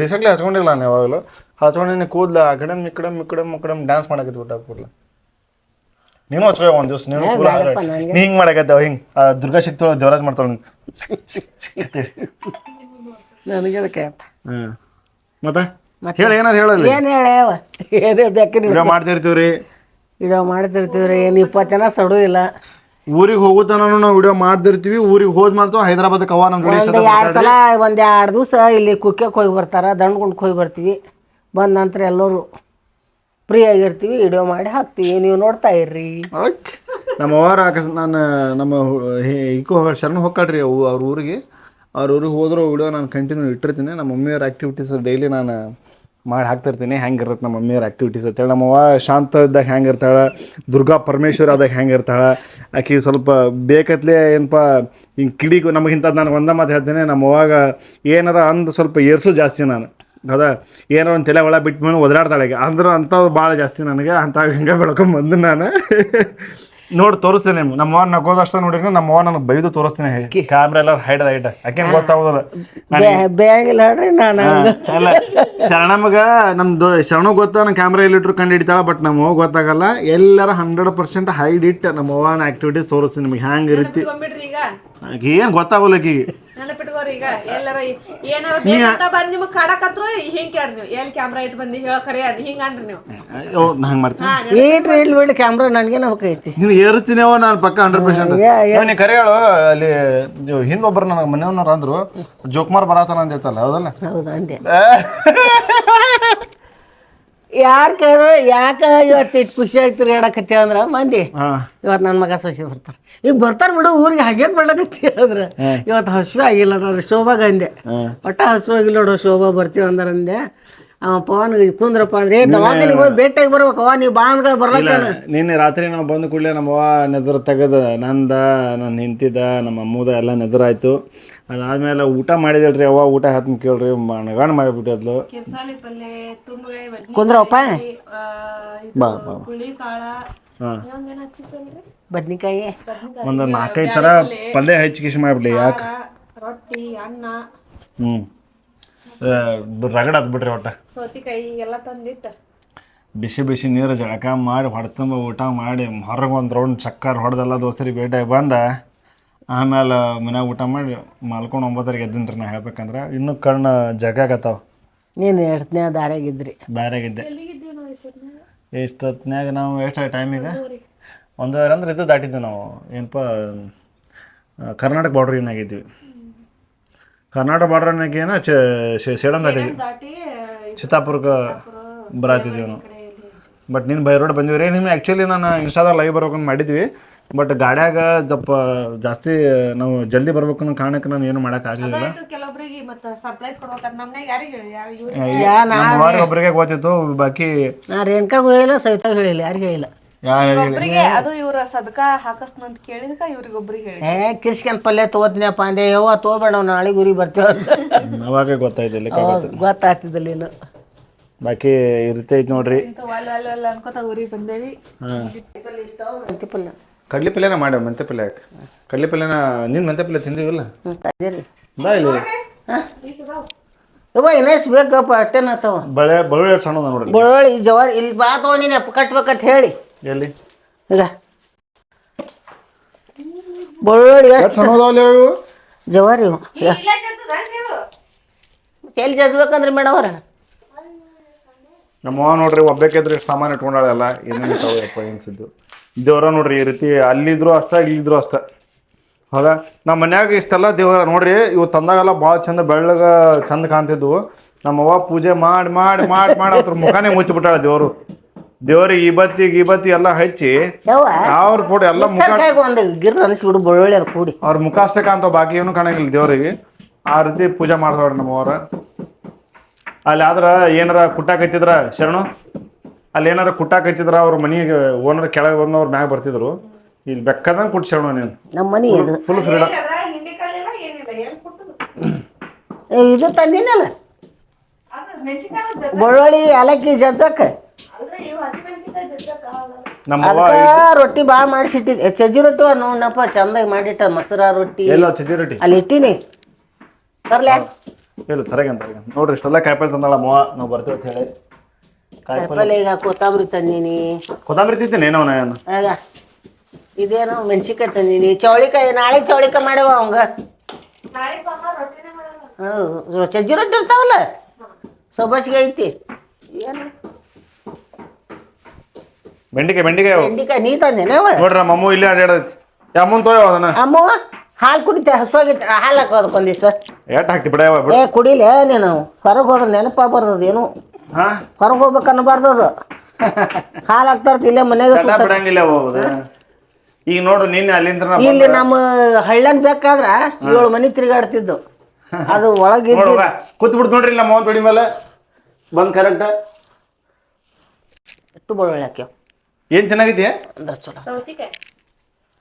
ರೀಸೆಂಟ್ಲಿ ಹಚ್ಕೊಂಡಿಲ್ಲ ನಾನು ಯಾವಾಗಲೂ. ಹಚ್ಕೊಂಡೆ ಕೂದಲ ಆ ಕಡೆ ಈ ಕಡೆ ಈ ಕಡೆ ಡ್ಯಾನ್ಸ್ ಮಾಡಕ್ಕೆ ಬಿಟ್ಟ ನೀನು ಹಚ್ಕೋ ಒಂದು ದಿವಸ ನೀನು ಕೂಲ ನೀ ಹಿಂಗ್ ಮಾಡಕತ್ತಾವ ಹಿಂಗ್. ದುರ್ಗಾ ಶಕ್ತಿ ದೇವರಾಜ್ ಮಾಡ್ತಾಳ ನನಗೆ ಅದಕ್ಕೆ ಮತ್ತೆ? ಹೇಳಿ ಏನಾರು ಹೇಳಲ್ಲ ಏನು ಹೇಳ್ಯಾವ ಏನು ಹೇಳ್ದಕ್ಕೆ ವಿಡಿಯೋ ಮಾಡ್ತಿರ್ತೀವಿ ರೀ ವಿಡಿಯೋ ಮಾಡ್ತಿರ್ತೀವಿ ರೀ ಏನು ಇಪ್ಪತ್ತು ಜನ ಸಡು ಇಲ್ಲ. ಊರಿಗೆ ಹೋಗುತ್ತಾನು ನಾವು ವಿಡಿಯೋ ಮಾಡ್ತಿರ್ತೀವಿ ಊರಿಗೆ ಹೋದ್ ಮಾತ್ರ ಹೈದರಾಬಾದ್ ಕವ ನಮ್ಮ ಒಂದು ಎರಡು ಸಲ ಒಂದು ಎರಡು ದಿವಸ ಇಲ್ಲಿ ಕುಕ್ಕೆ ಹೋಗಿ ಬರ್ತಾರೆ ದಂಡ್ಗುಂಡ್ಗೆ ಹೋಗಿ ಬರ್ತೀವಿ. ಬಂದ ನಂತರ ಎಲ್ಲರೂ. ಫ್ರೀ ಆಗಿರ್ತೀವಿ ವಿಡಿಯೋ ಮಾಡಿ ಹಾಕ್ತೀವಿ. ನೀವು ನೋಡ್ತಾ ಇರ್ರಿ. ನಮ್ಮ ಅವ್ವಾರ ಅಕಸ್ ನಾನು, ನಮ್ಮ ಇಕೋ ಹೋಗ ಶರಣ ಹೋಗ್ಕಳ್ರಿ ಅವು, ಅವ್ರ ಊರಿಗೆ. ಅವ್ರ ಊರಿಗೆ ಹೋದ್ರೂ ವಿಡಿಯೋ ನಾನು ಕಂಟಿನ್ಯೂ ಇಟ್ಟಿರ್ತೀನಿ. ನಮ್ಮ ಮಮ್ಮಿಯವ್ರ ಆ್ಯಕ್ಟಿವಿಟೀಸ್ ಡೈಲಿ ನಾನು ಮಾಡಿ ಹಾಕ್ತಿರ್ತೀನಿ. ಹೆಂಗೆ ಇರುತ್ತೆ ನಮ್ಮ ಮಮ್ಮಿಯವ್ರ ಆ್ಯಕ್ಟಿವಿಟೀಸ್ ಅಂತೇಳಿ ನಮ್ಮ ಅವ್ವ ಶಾಂತ ಇದ್ದಾಗ ಹೆಂಗೆ ಇರ್ತಾಳೆ ದುರ್ಗಾ ಪರಮೇಶ್ವರ ಆದಾಗ ಹೆಂಗೆ ಇರ್ತಾಳೆ ಆಕೆ ಸ್ವಲ್ಪ ಬೇಕತ್ಲೆ ಏನಪ್ಪ ಹಿಂಗೆ ಕಿಡಿಗೂ ನಮಗಿಂತ ನಾನು ಒಂದ ಮಾತು ಹೇಳ್ತೀನಿ. ನಮ್ಮ ಅವಾಗ ಏನಾರ ಅಂದು ಸ್ವಲ್ಪ ಏರ್ಸು ಜಾಸ್ತಿ ನಾನು. ಹೌದಾ ಏನೋ ಒಂದು ತಲೆ ಒಳ ಬಿಟ್ಟು ಮೇಲೆ ಒದರಾಡ್ತಾಳೆ ಈಗ. ಅಂದ್ರೂ ಅಂಥವು ಭಾಳ ಜಾಸ್ತಿ ನನಗೆ ಅಂತ ಹಿಂಗೆ ಬೆಳ್ಕೊಂಡ್ ಬಂದು ನಾನು. ನೋಡಿ ತೋರಿಸ್ತೇನೆ ನಮ್ಮ ಅವ್ವ ನಗೋದಷ್ಟ ನೋಡಿದ್ರೆ ನಮ್ಮ ಅವ್ವ ನನಗೆ ಬೈದು ತೋರಿಸ್ತೀನಿ. ಕ್ಯಾಮ್ರಾ ಎಲ್ಲ ಹೈಡ್ ಹೈಡ್ ಯಾಕೆ ಗೊತ್ತಾಗೋದಿಲ್ಲ. ಬೇಗಿಲ್ಲ ನಾನು ಅಲ್ಲ ಶರಣಮ್ಗೆ ನಮ್ದು ಶರಣ ಗೊತ್ತ ನಾನು ಕ್ಯಾಮ್ರಾ ಎಲ್ಲಿಟ್ರು ಕಂಡು ಹಿಡಿತಾಳ ಬಟ್ ನಮ್ಮ ಅವ್ವ ಗೊತ್ತಾಗಲ್ಲ. ಎಲ್ಲರ ಹಂಡ್ರೆಡ್ ಪರ್ಸೆಂಟ್ ಹೈಡ್ ಇಟ್ಟ ನಮ್ಮ ಅವ್ವನ ಆಕ್ಟಿವಿಟೀಸ್ ತೋರಿಸ್ತೀನಿ ನಿಮಗೆ. ಹ್ಯಾಂಗೆ ಇರುತ್ತೆ ಈಗ. ಏನು ಗೊತ್ತಾಗೋಲ್ಲ ಆಕಿಗೆ ನೆನಪಿಟ್ಕೋರಿ ಈಗ. ಎಲ್ಲಾರ ಏನಾರ ಬೇಕಂತ ಬಂದ್ ನಿಮಗ್ ಕಾಡಕತ್ರು ಹಿಂಗ್ ಕೇಳ್ರಿ ನೀವು ಎಲ್ಲಿ ಕ್ಯಾಮ್ರಾ ಇಟ್ ಬಂದಿ ಹೇಳ ಕರೆ ಅದ್ ಹಿಂಗ ಅನ್ರಿ ನೀವು. ಹಂಗೆ ಮಾಡ್ತೀನಿ. ಏಟ್ರಿ ಇಲ್ಲಿ ಬಿಡಿ ಕ್ಯಾಮ್ರಾ ನನಗೇನು ಹೋಗೈತಿ ನೀನು ಏರಿಸ್ತೀನಿ ಅವ ನಾನು ಪಕ್ಕ ಹಂಡ್ರೆಡ್ ಪರ್ಸೆಂಟ್ ನೀ ಕರೆ ಹೇಳು ಅಲ್ಲಿ ಹಿಂದೊಬ್ಬರು ನನಗೆ ಮನೆಯವ್ನವ್ರು ಅಂದ್ರು ಜೋಕುಮಾರ್ ಬರತಾನ ಅಂದೈತಲ್ಲ ಹೌದಲ್ಲ? ಹೌದಾ ಅಂದೆ. ಯಾರು ಕೇಳಿದ್ರೆ ಯಾಕೆ ಇವತ್ತು ಇಟ್ಟು ಖುಷಿ ಆಗ್ತೀರಿ ಹೇಳಕತ್ತಿ ಅಂದ್ರೆ ಮಂದಿ. ಹಾ. ಇವತ್ತು ನನ್ನ ಮಗ ಸೊಸಿ ಬರ್ತಾರೆ. ಈಗ ಬರ್ತಾರೆ ಬಿಡು ಊರಿಗೆ ಹಾಗೇನು ಮಾಡ್ಲಕತ್ತಿ ಅಂದ್ರೆ. ಇವತ್ತು ಹಸುವೆ ಆಗಿಲ್ಲ ನೋಡ್ರಿ ಶೋಭಾಗ ಅಂದೆ. ಒಟ್ಟ ಹಸು ಆಗಿಲ್ಲ ನೋಡು ಶೋಭಾ ಬರ್ತೀವಿ ಅಂದ್ರೆ ಅಂದೆ. ಅವ ಪವನ್ ಕುಂದ್ರಪ್ಪ ಅಂದ್ರೆ ಏ ದವಾಖಾನಿಗೆ ಹೋಗಿ ಭೇಟಿಯಾಗಿ ಬರ್ಬೇಕು ಅವ ನೀವು ಬಾ ಬರ್ಲಕ್ಕ ನಿನ್ನೆ ರಾತ್ರಿ ನಾವು ಬಂದ ಕೂಡಲೇ ನಮ್ಮ ಅವ್ವ ನೆದ್ರ ತೆಗೆದ ನಂದ ನನ್ನ ನಿಂತಿದ್ದ ನಮ್ಮ ಅಮ್ಮದ ಎಲ್ಲ ನೆದರಾಯ್ತು. ಅದಾದ್ಮೇಲೆ ಊಟ ಮಾಡಿದಳ್ರಿ ಅವ್ವ ಊಟ ಹತ್ನ ಕೇಳ್ರಿ ಮಣಗಾಣ ಮಾಡಿಬಿಟ್ಟದ್ಲು ಕಿರ್ಸಾಲಿ ಪಲ್ಲೆ ತುಂಬಗಾಯಿ ಬದ್ನಿ ಕುಂದ್ರಪ್ಪ? ಆ, ಬಾ ಬಾ ಹುಳಿ ಕಾಳ. ಹಾಂ. ಇನ್ನೊಂದೇನ್ ಬದ್ನಿಕಾಯಿ. ಒಂದು ನಾಲ್ಕೈದು ಥರ ಪಲ್ಯ ಹೆಚ್ಚಿಗೆ ಮಾಡಿಬಿಡ್ಲಿ ಯಾಕೆ? ರೊಟ್ಟಿ ಅನ್ನ. ಹ್ಞೂ ರಗಡ ಬಿಡ್ರಿ ಒಟ್ಟ. ಸೌತಿಕಾಯಿ ಎಲ್ಲ ತಂದಿತ್ತ ಬಿಸಿ ಬಿಸಿ ನೀರು ಜಳಕ ಮಾಡಿ ಹೊಡ್ತಂಬ ಊಟ ಮಾಡಿ ಹೊರಗೆ ಒಂದು ರೌಂಡ್ ಚಕ್ಕರ್ ಹೊಡೆದೆಲ್ಲ ದೋಸ್ತರಿಗೆ ಭೇಟಿಯಾಗಿ ಬಂದ. ಆಮೇಲೆ ಮನ್ಯಾಗ ಊಟ ಮಾಡಿ ಮಲ್ಕೊಂಡು ಒಂಬತ್ತರಿಗೆ ಎದ್ದಿನ ರೀ ನಾ ಹೇಳ್ಬೇಕಂದ್ರೆ. ಇನ್ನೂ ಕಣ್ಣು ಜಗಾಕತ್ತಾವ ನೀನು ಎಷ್ಟನೇ ದಾರ್ಯಾಗಿದ್ರಿ? ದಾರ್ಯಾಗಿದ್ದೆ. ಎಲ್ಲಿಗಿದ್ದೀವಿ ನಾವು ಎಷ್ಟು ಎಷ್ಟೊತ್ತಿನಾಗ ನಾವು ಎಷ್ಟು ಟೈಮಿಗೆ ಒಂದೂವರೆ. ಅಂದ್ರೆ ಇದು ದಾಟಿದ್ವಿ ನಾವು. ಏನಪ್ಪ ಕರ್ನಾಟಕ ಬಾರ್ಡ್ರಿನಾಗಿದ್ವಿ ಕರ್ನಾಟಕ ಬಾರ್ಡರ್ ಚ ಸೇಡಮ್ ದಾಟಿದ್ವಿ. ದಾಟಿ ಚಿತ್ತಾಪುರಕ್ಕೆ ಬರಾತಿದ್ವಿ ನಾವು. ಬಟ್ ನೀನು ಬೈ ರೋಡ್ ನಿಮ್ಮ ರೀ. ನಿಮ್ಗೆ ಆ್ಯಕ್ಚುಲಿ ನಾನು ಇನ್ಸ್ಟಾದಾಗ ಲೈವ್ ಬರ್ಬೇಕಂತ ಮಾಡಿದ್ವಿ. ಬಟ್ ಗಾಡ್ಯಾಗ ಸ್ವಲ್ಪ ಜಾಸ್ತಿ ನಾವು ಜಲ್ದಿ ಬರ್ಬೇಕು ಅನ್ನೋ ಕಾರಣಕ್ಕೆ ನಾನು ಏನು ಮಾಡಕ್ ಆಗಲಿಲ್ಲ. ಅದಾಯ್ತು ಕೆಲವೊಬ್ರಿಗೆ ಮತ್ತ ಸರ್ಪ್ರೈಸ್ ಕೊಡ್ಬೇಕಂತ ನಮ್ನಾಗ ಯಾರಿಗೆ ಹೇಳಿ? ಯಾರು ಇವ್ರಿಗೆ ಯಾ ನಾ ಒಬ್ಬರಿಗೆ ಗೊತ್ತಿತ್ತು ಬಾಕಿ ನಾ ರೇಣುಕಾಗ ಹೋಗಿಲ್ಲ ಸವಿತಾಗ ಹೇಳಿಲ್ಲ ಯಾರಿಗೂ ಹೇಳಿಲ್ಲ. ಯಾರು ಒಬ್ರಿಗೆ ಅದು ಇವ್ರ ಸದಕ ಹಾಕಸ್ನಂತ ಕೇಳಿದಕ ಇವ್ರಿಗೆ ಒಬ್ರಿಗೆ ಹೇಳಿ ಏ ಪಲ್ಯ ತಗೋತಿನಪ್ಪ ಅಂದೆ ಯವ್ವ ತಗೋಬೇಡ ನಾವು ನಾಳೆಗೆ ಗುರಿ ಬರ್ತೀವಿ ಅಂತ. ಅವಾಗ ಗೊತ್ತಾಯ್ತಿಲ್ಲ ಗೊತ್ತಾಗ್ತಿದ್ದಿಲ್ಲ ಇನ್ನು ಬಾಕಿ ಇರುತ್ತೆ ಐತಿ ನೋಡ್ರಿ. ಇಂತ ಅಲ್ಲ ಅಲ್ಲ ಅಲ್ಲ ಅನ್ಕೋತ ಊರಿಗೆ ಬಂದೇವಿ. ಮೆಂತಿ ಪಲ್ಯ ಕಡ್ಲಿ ಪಲ್ಯನ ಮಾಡ್ಯಾವ ಮೆಂತೆ ಪಲ್ಯ ಯಾಕೆ? ಕಡ್ಲಿ ಪಲ್ಯನ ನಿನ್ನ ಮೆಂತೆ ಪಲ್ಯ ತಿಂದಿವಿಲ್ಲ ತಂದೇರಿ ಬಾ ಇಲ್ಲಿ. ಯವ್ವ ಇನ್ನೇಸ್ ಬೇಕಪ್ಪ? ಅಟ್ಟೆನತ್ತವ ಬಳೆ ಬಳ್ಳುಳ್ಳಿ ಎಷ್ಟು ಸಣ್ಣ ನೋಡ್ರಿ ಬಳ್ಳೊಳ್ಳಿ ಜವಾರಿ ಇಲ್ಲಿ ಬಾ ತೊಗೊಂಡಿನಿ ಅಪ್ಪ ಕಟ್ಬೇಕಂತ ಹೇಳಿ. ಎಲ್ಲಿ? ಇಲ್ಲ ಬಳ್ಳೊಳ್ಳಿ ಎಷ್ಟು ಸಣ್ಣ ಅದಾವಲ್ಲ ಇವು? ಜವಾರಿ ಇವು. ಎಲ್ಲಿ ಜಜ್ಬೇಕಂದ್ರೆ ಮೇಡಮ್ ನಮ್ಮ ನಮ್ಮವ್ವ ನೋಡ್ರಿ ಒಬ್ಬೇಕಿದ್ರೆ ಎಷ್ಟು ಸಾಮಾನು ಇಟ್ಕೊಂಡಾಳೆಲ್ಲ ಏನೇನು ಏನು ಎನ್ಸಿದ್ದು ದೇವ್ರ ನೋಡ್ರಿ ಈ ರೀತಿ ಅಲ್ಲಿದ್ರು ಅಷ್ಟ ಇಲ್ಲಿದ್ರು ಅಷ್ಟ. ಹೌದಾ? ನಮ್ಮ ಮನ್ಯಾಗ ಇಷ್ಟೆಲ್ಲ ದೇವರ ನೋಡ್ರಿ ಇವು ತಂದಾಗೆಲ್ಲ ಭಾಳ ಚಂದ ಬೆಳ್ಳಗ ಚಂದ ಕಾಣ್ತಿದ್ವು. ನಮ್ಮ ಅವ್ವ ಪೂಜೆ ಮಾಡಿ ಮಾಡಿ ಮಾಡಿ ಮಾಡಿ ಅದ್ರ ಮುಖಾನೇ ಮುಚ್ಚಿಬಿಟ್ಟಾಳ ದೇವರು. ದೇವ್ರಿಗೆ ಈ ಬತ್ತಿ ಈ ಬತ್ತಿ ಎಲ್ಲ ಹಚ್ಚಿ ಅವ್ರ ಫೋಟೋ ಎಲ್ಲ ಮುಖ ಸರ್ಕಾಗಿ ಒಂದು ಗಿರ್ ಅನಿಸ್ಬಿಡು ಬಳ್ಳೊಳ್ಳಿ ಅದು ಕೂಡಿ. ಅವ್ರ ಮುಖ ಅಷ್ಟೇ ಕಾಣ್ತಾವ ಬಾಕಿ ಏನು ಕಾಣಂಗಿಲ್ಲ ದೇವ್ರಿಗೆ. ಆ ರೀತಿ ಪೂಜೆ ಮಾಡ್ತಾವ್ರಿ ನಮ್ಮವ್ರ ಅಲ್ಲಿ ಆದ್ರ ಏನಾರ ಕುಟ್ಟಾಕತ್ತಿದ್ರ ಶರಣು? ಅಲ್ಲಿ ಏನಾರ ಕುಟ್ಟಾಕತ್ತಿದ್ರ ಅವ್ರ ಮನೆಗೆ ಓನರ್ ಕೆಳಗೆ ಬಂದವ್ರ ಮ್ಯಾಗ ಬರ್ತಿದ್ರು. ಇಲ್ಲಿ ಬೆಕ್ಕದಂಗೆ ಕುಟ್ಸೋಣ ನೀನು. ನಮ್ಮ ಮನೆ ಇದು. ಫುಲ್ ಫ್ರೀಡಮ್ ಏ, ಇದು ತಂದಿನಲ್ಲ. ಬಳ್ಳೊಳ್ಳಿ ಏಲಕ್ಕಿ ಜಜ್ಜಕ್ಕೆ ಅಂದ್ರೆ ಇವು ಹಸಿಮೆಣಸಿನ್ಕಾಯಿ ಜಜ್ಜಕ್ ನಮ್ಮ ಅವ್ವ ರೊಟ್ಟಿ ಭಾಳ ಮಾಡಿಸಿಟ್ಟಿದ್ದೆ ಚಜ್ಜಿ ರೊಟ್ಟಿ ನೋಡಪ್ಪ ಚಂದಾಗಿ ಮಾಡಿಟ್ಟ ಮೊಸರ ರೊಟ್ಟಿ. ಎಲ್ಲ ಚಜ್ಜಿ ರೊಟ್ಟಿ. ಅಲ್ಲಿ ಇಟ್ಟಿನಿ. ಬರ್ಲ್ಯಾ ಇಲ್ಲ ತರಗಂತ ನೋಡ್ರಿ ಇಷ್ಟೆಲ್ಲ ಕಾಯಿಪಲ್ಲೆ ತಂದಾಳ ಮವ ನಾವು ಬರ್ತೀವಿ ಅಂತ ಹೇಳಿ. ಕಾಯಿಪಲ್ಲೆ ಈಗ ಕೊತ್ತಂಬರಿ ತಂದೀನಿ. ಕೊತ್ತಂಬರಿ ತಿಂತೀನಿ ಏನೋ ನಾನು ಆಗ ಇದೇನೋ ಮೆಣಸಿನ್ಕಾಯಿ ತಂದೀನಿ. ಚೌಳಿಕಾಯಿ ನಾಳೆ ಚೌಳಿಕಾಯಿ ಮಾಡ್ಯವ ಅವಂಗ. ಹ್ಞೂ ಸಜ್ಜಿ ರೊಟ್ಟಿ ಇರ್ತಾವಲ್ಲ? ಸೊಬಸ್ಗೆ ಐತಿ. ಏನು? ಬೆಂಡಿಕಾಯಿ ಬೆಂಡಿಕಾಯಿ. ಬೆಂಡಿಕಾಯಿ ನೀ ತಂದೇನವ ನೋಡ್ರಿ ನಮ್ಮ ಅಮ್ಮ ಇಲ್ಲೇ ಅಡ್ಯಾಡೈತಿ ಅಮ್ಮನ್ ತೋಯವ ಅದನ್ನ. ಅಮ್ಮ ಹಾಲು ಕುಡಿತೆ ಹಸುವಾಗಿತ್ತು ಹಾಲು ಹಾಕೋ ಅದಕ್ಕೊಂದು ದಿವಸ. ಎಟ್ ಹಾಕ್ತಿ ಬಿಡ ಕುಡಿಲೆ ನೀನು ಹೊರಗೆ ಹೋದ್ರೆ ನೆನಪ ಬರ್ತದ ಏನು ಹೊರಗೆ ಹೋಗ್ಬೇಕು ಅನ್ನಬಾರ್ದು ಅದು. ಹಾಲು ಇಲ್ಲೇ ಮನೆಗೆ ಚಟ ಬಿಡಂಗಿಲ್ಲ ಈಗ ನೋಡು ನಿನ್ನೆ ಅಲ್ಲಿಂದ ನಾ ಇಲ್ಲಿ ನಮ್ಮ ಹಳ್ಳನ್ ಬೇಕಾದ್ರ ಏಳು ಮನೆ ತಿರುಗಾಡ್ತಿದ್ದು. ಅದು ಒಳಗೆ ಕೂತ್ ಬಿಡ್ತು ನೋಡ್ರಿ ನಮ್ಮ ಅವ್ವ ತೊಡಿ ಮೇಲೆ. ಬಂದ್ ಕರೆಕ್ಟ್ ಎಷ್ಟು ಬಳ್ಳೊಳ್ಳಿ ಹಾಕ್ಯಾವ ಏನ್ ತಿನ್ನಾಗಿದ್ಯಾ? ಅಂದ್ರೆ ಚಲೋ. ಸೌತಿಕಾಯಿ.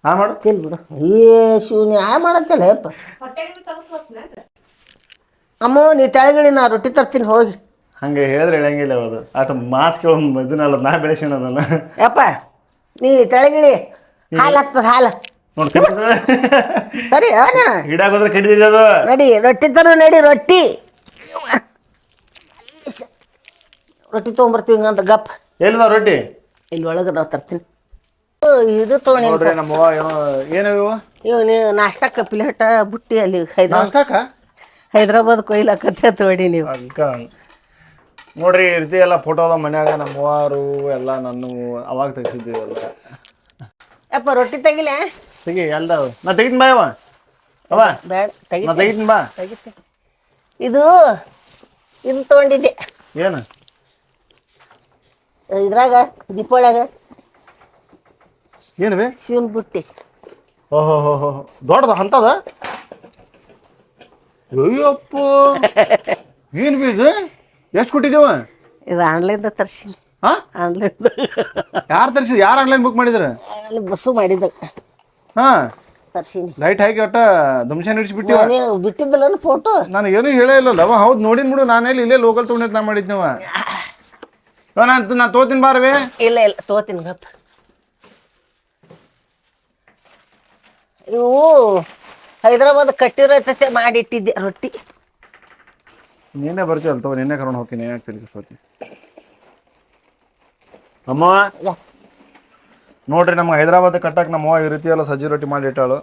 ಹಾ ಮಾಡು. ತಿಲ್ ಬಿಡು. ಏ ಶಿವನಿ ಆ ಮಾಡತ್ತಲ್ಲ ಯಪ್ಪ ಹೊಟ್ಟೆಗೆ ತಗೊಂಡ್ ಅಮ್ಮ ನೀ ತೆಳಗಿಳಿ ನಾ ರೊಟ್ಟಿ ತರ್ತೀನಿ ಹೋಗಿ. ಹಂಗೆ ಹೇಳಿದ್ರೆ ಹೇಳಂಗಿಲ್ಲ ಅದು ಅಟ್ ಮಾತು ಕೇಳೋ ಇದನ್ನಲ್ಲ ನಾ ಬೆಳೆಸಿನ ಅದನ್ನ. ಯಪ್ಪ ನೀ ತೆಳಗಿಳಿ ಹಾಲು ಹಾಕ್ತದ ಹಾಲು. ಸರಿ ನೀನು ಗಿಡಾಗೋದ್ರೆ ಕಡಿದಿದೆ ಅದು. ನಡಿ ರೊಟ್ಟಿ ತರು ನಡಿ ರೊಟ್ಟಿ. ರೊಟ್ಟಿ ತೊಗೊಂಬರ್ತೀವಿ ಹಂಗಂತ ಗಪ್. ಎಲ್ಲಿದ ರೊಟ್ಟಿ? ಇಲ್ಲಿ ಒಳಗೆ ನಾವು ತರ್ತೀನಿ. ಓ, ಇದು ತೊಗೊಂಡು ನೋಡ್ರಿ ನಮ್ಮ ಅವ್ವ ಏನೋ ಏನು ಇವು? ಇವು ನೀವು ನಾಷ್ಟಕ್ಕೆ ಪ್ಲೇಟ ಬುಟ್ಟಿ ಅಲ್ಲಿ ಹೈದ್ರಾಬಾದ್. ನಾಷ್ಟಾಕ ಹೈದ್ರಾಬಾದ್ ಕೊಯ್ಲಾಕತ್ತೆ ತೋಡಿ ನೀವು. ಅಕ್ಕ ನೋಡ್ರಿ ಇರ್ತಿ ಎಲ್ಲ ಫೋಟೋ ಅದ ಮನ್ಯಾಗ ನಮ್ಮ ಅವ್ವಾರು ಎಲ್ಲ ನನ್ನ ಅವಾಗ ತೆಗ್ಸಿದ್ದೀವಿ ಎಲ್ಲ ಯಪ್ಪ ರೊಟ್ಟಿ ತೆಗಿಲೆ? ತೆಗಿ ಎಲ್ಲ ನಾ ತೆಗಿತೀನಿ ಬಾ ಅವ ಅವ ಬೇಡ ನಾ ತೆಗಿತೀನಿ ಬಾ. ತೆಗಿತೆ ಇದು ಇದು ತಗೊಂಡಿದ್ದೆ. ಏನು? ಇದ್ರಾಗ ದೀಪಾವಳಿಯಾಗ. ಏನು ಬೇ ಶಿವನ್ ಬುಟ್ಟಿ. ಓಹೋ ಹೋ ಹೋ ದೊಡ್ಡದ ಅಂತದ ಅಯ್ಯಪ್ಪ. ಏನು ಬೀಜ ಎಷ್ಟು ಕೊಟ್ಟಿದ್ದೇವ? ಇದು ಆನ್ಲೈನ್ದ ತರ್ಸಿನಿ. ಹಾ? ಆನ್ಲೈನ್ ಯಾರು ತರಿಸಿದ್? ಯಾರು ಆನ್ಲೈನ್ ಬುಕ್ ಮಾಡಿದ್ರ? ಅಲ್ಲಿ ಬಸ್ಸು ಮಾಡಿದ್ದ. ಹಾ. ತರ್ಸಿನಿ. ಲೈಟ್ ಹಾಕಿ ಒಟ್ಟ ದುಮ್ಶಾನ್ ಹಿಡಿಸ್ಬಿಟ್ಟಿವ ನೀನು ಬಿಟ್ಟಿದ್ದಲ್ಲ ಫೋಟೋ ನನಗೇನು ಹೇಳೇ ಇಲ್ಲಲ್ಲ ಅವ ಹೌದು ನೋಡಿನ್ ಬಿಡು. ನಾನೆಲ್ಲಿ ಇಲ್ಲೇ ಲೋಕಲ್ ತೊಗೊಂಡಿದ್ದು ನಾ ಮಾಡಿದ್ನವ ನಾನು ನಾ ತೋತಿನ ಬಾರವೇ. ಇಲ್ಲ ಇಲ್ಲ. ತಗೋತೀನಿ ಗಪ್ಪ ಇವು ಹೈದ್ರಾಬಾದ್ ಕಟ್ಟಿರತ್ತೆ ಮಾಡಿಟ್ಟಿದ್ದೆ ರೊಟ್ಟಿ. ನೀನೇ ಬರ್ತೀವಲ್ಲ ತಗೋ ನಿನ್ನೆ ಕರ್ಕೊಂಡು ಹೋಗ್ತೀನಿ ಏನಾಗ ತಿರುಗಿಸ್ಕೋತಿ ಅಮ್ಮ. ನೋಡ್ರಿ ನಮ್ಗೆ ಹೈದರಾಬಾದ್ ಕಟ್ಟಕ್ಕೆ ನಮ್ಮ ಈ ರೀತಿ ಎಲ್ಲ ಸಜ್ಜಿ ರೊಟ್ಟಿ ಮಾಡಿ ಇಟ್ಟಾಳು.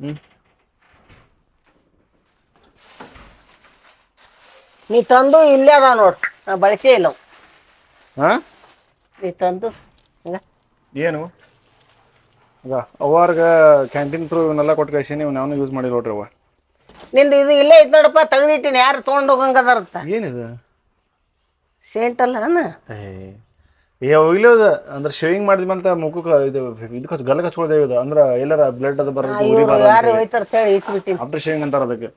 ಹ್ಞೂ ನೀ ತಂದು ಇಲ್ಲೇ ಅದ ನೋಡ್ರಿ ನಾ ಬಳಸೇ ಇಲ್ಲ ಅವು. ಹಾಂ? ನೀ ತಂದು ಹಿಂಗ? ಏನು? ಅವಾರ್ಗ ಅವ್ವಾರ್ಗ ಕ್ಯಾಂಟೀನ್ ಥ್ರೂ ಇವನ್ನೆಲ್ಲ ಕೊಟ್ಟು ಕಳಿಸಿ ನೀವು ನಾನು ಯೂಸ್ ಮಾಡಿ ನೋಡ್ರಿ ಅವ್ವ. ನಿಂದು ಇದು ಇಲ್ಲೇ ಐತೆ ನೋಡಪ್ಪ ತೆಗ್ದಿಟ್ಟಿನಿ ಯಾರು ತೊಗೊಂಡು ಹೋಗಂಗದಾರತ್ತ ಏನಿದು? ಸೇಂಟ್ ಅಲ್ಲ ಅಣ್ಣ ಏ ಹೋಗ್ಲಿ ಅಂದ್ರೆ ಶೇವಿಂಗ್ ಮಾಡಿದ್ಮೇಲೆ ಮುಖಕ್ಕೆ ಇದು ಇದಕ್ಕೆ ಹಚ್ಚ ಗಲ್ಲ ಹಚ್ಕೊಳ್ದೇವೆ ಇದು ಅಂದ್ರೆ ಎಲ್ಲರ ಬ್ಲಡ್ ಅದು ಬರೋದು ಉರಿ ಯಾರು ಹೋಯ್ತಾರ ಹೇಳಿ ಇಟ್ಬಿಟ್ಟಿನಿ ಆಫ್ಟರ್ ಶೇವಿಂಗ್ ಅಂತಾರ ಅದಕ್ಕೆ.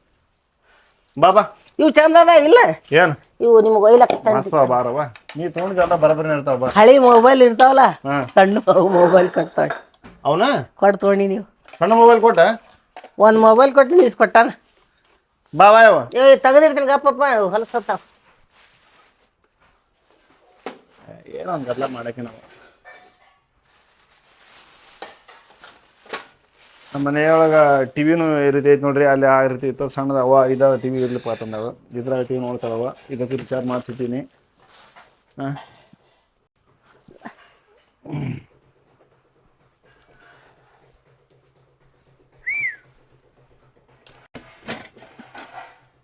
ಬಾಬಾ. ಇವು ಚಂದ ಅದ ಇಲ್ಲ? ಏನು? ಇವು ನಿಮ್ಗೆ ಒಯ್ಲಕ್ಕ ಮಸ್ತ್ ಬಾರವ ನೀ ತೊಗೊಂಡಿದ್ದೆಲ್ಲ ಬರಬರಿ ಇರ್ತಾವ ಬಾ. ಹಳಿ ಮೊಬೈಲ್ ಇರ್ತಾವಲ್ಲ? ಹಾ. ಸಣ್ಣ ಮೊಬೈಲ್ ಕೊಡ್ತಾಳೆ. ಅವನ? ಕೊಟ್ಟು ತೊಗೊಂಡಿ ನೀವು. ಸಣ್ಣ ಮೊಬೈಲ್ ಕೊಟ್ಟ? ಒಂದು ಮೊಬೈಲ್ ಕೊಟ್ಟು ನಿಲ್ಸ್ ಕೊಟ್ಟಾನ ಬಾ ಬಾ. ಯಾವ ಏ ತೆಗೆದಿರ್ತೀನಿ ಗಪ್ಪಪ್ಪ. ಹೊಲಸತ್ತಾವ ಏನೋ ಒಂದು ಗದ್ಲ ಮಾಡಕ್ಕೆ ನಾವು. ನಮ್ಮ ಮನೆಯೊಳಗೆ ಟಿವಿನೂ ಈ ರೀತಿ ಐತೆ ನೋಡ್ರಿ ಅಲ್ಲಿ ಆ ರೀತಿ ಇತ್ತು ಸಣ್ಣದ ಅವ ಇದಾವ ಟಿವಿ ಇರ್ಲಿಪ್ಪ ಅಂತಂದವ. ಇದ್ರಾಗ ಟಿವಿ ನೋಡ್ತಾಳವ ಇದಕ್ಕೆ ವಿಚಾರ ಮಾಡ್ತಿದ್ದೀನಿ. ಹಾಂ.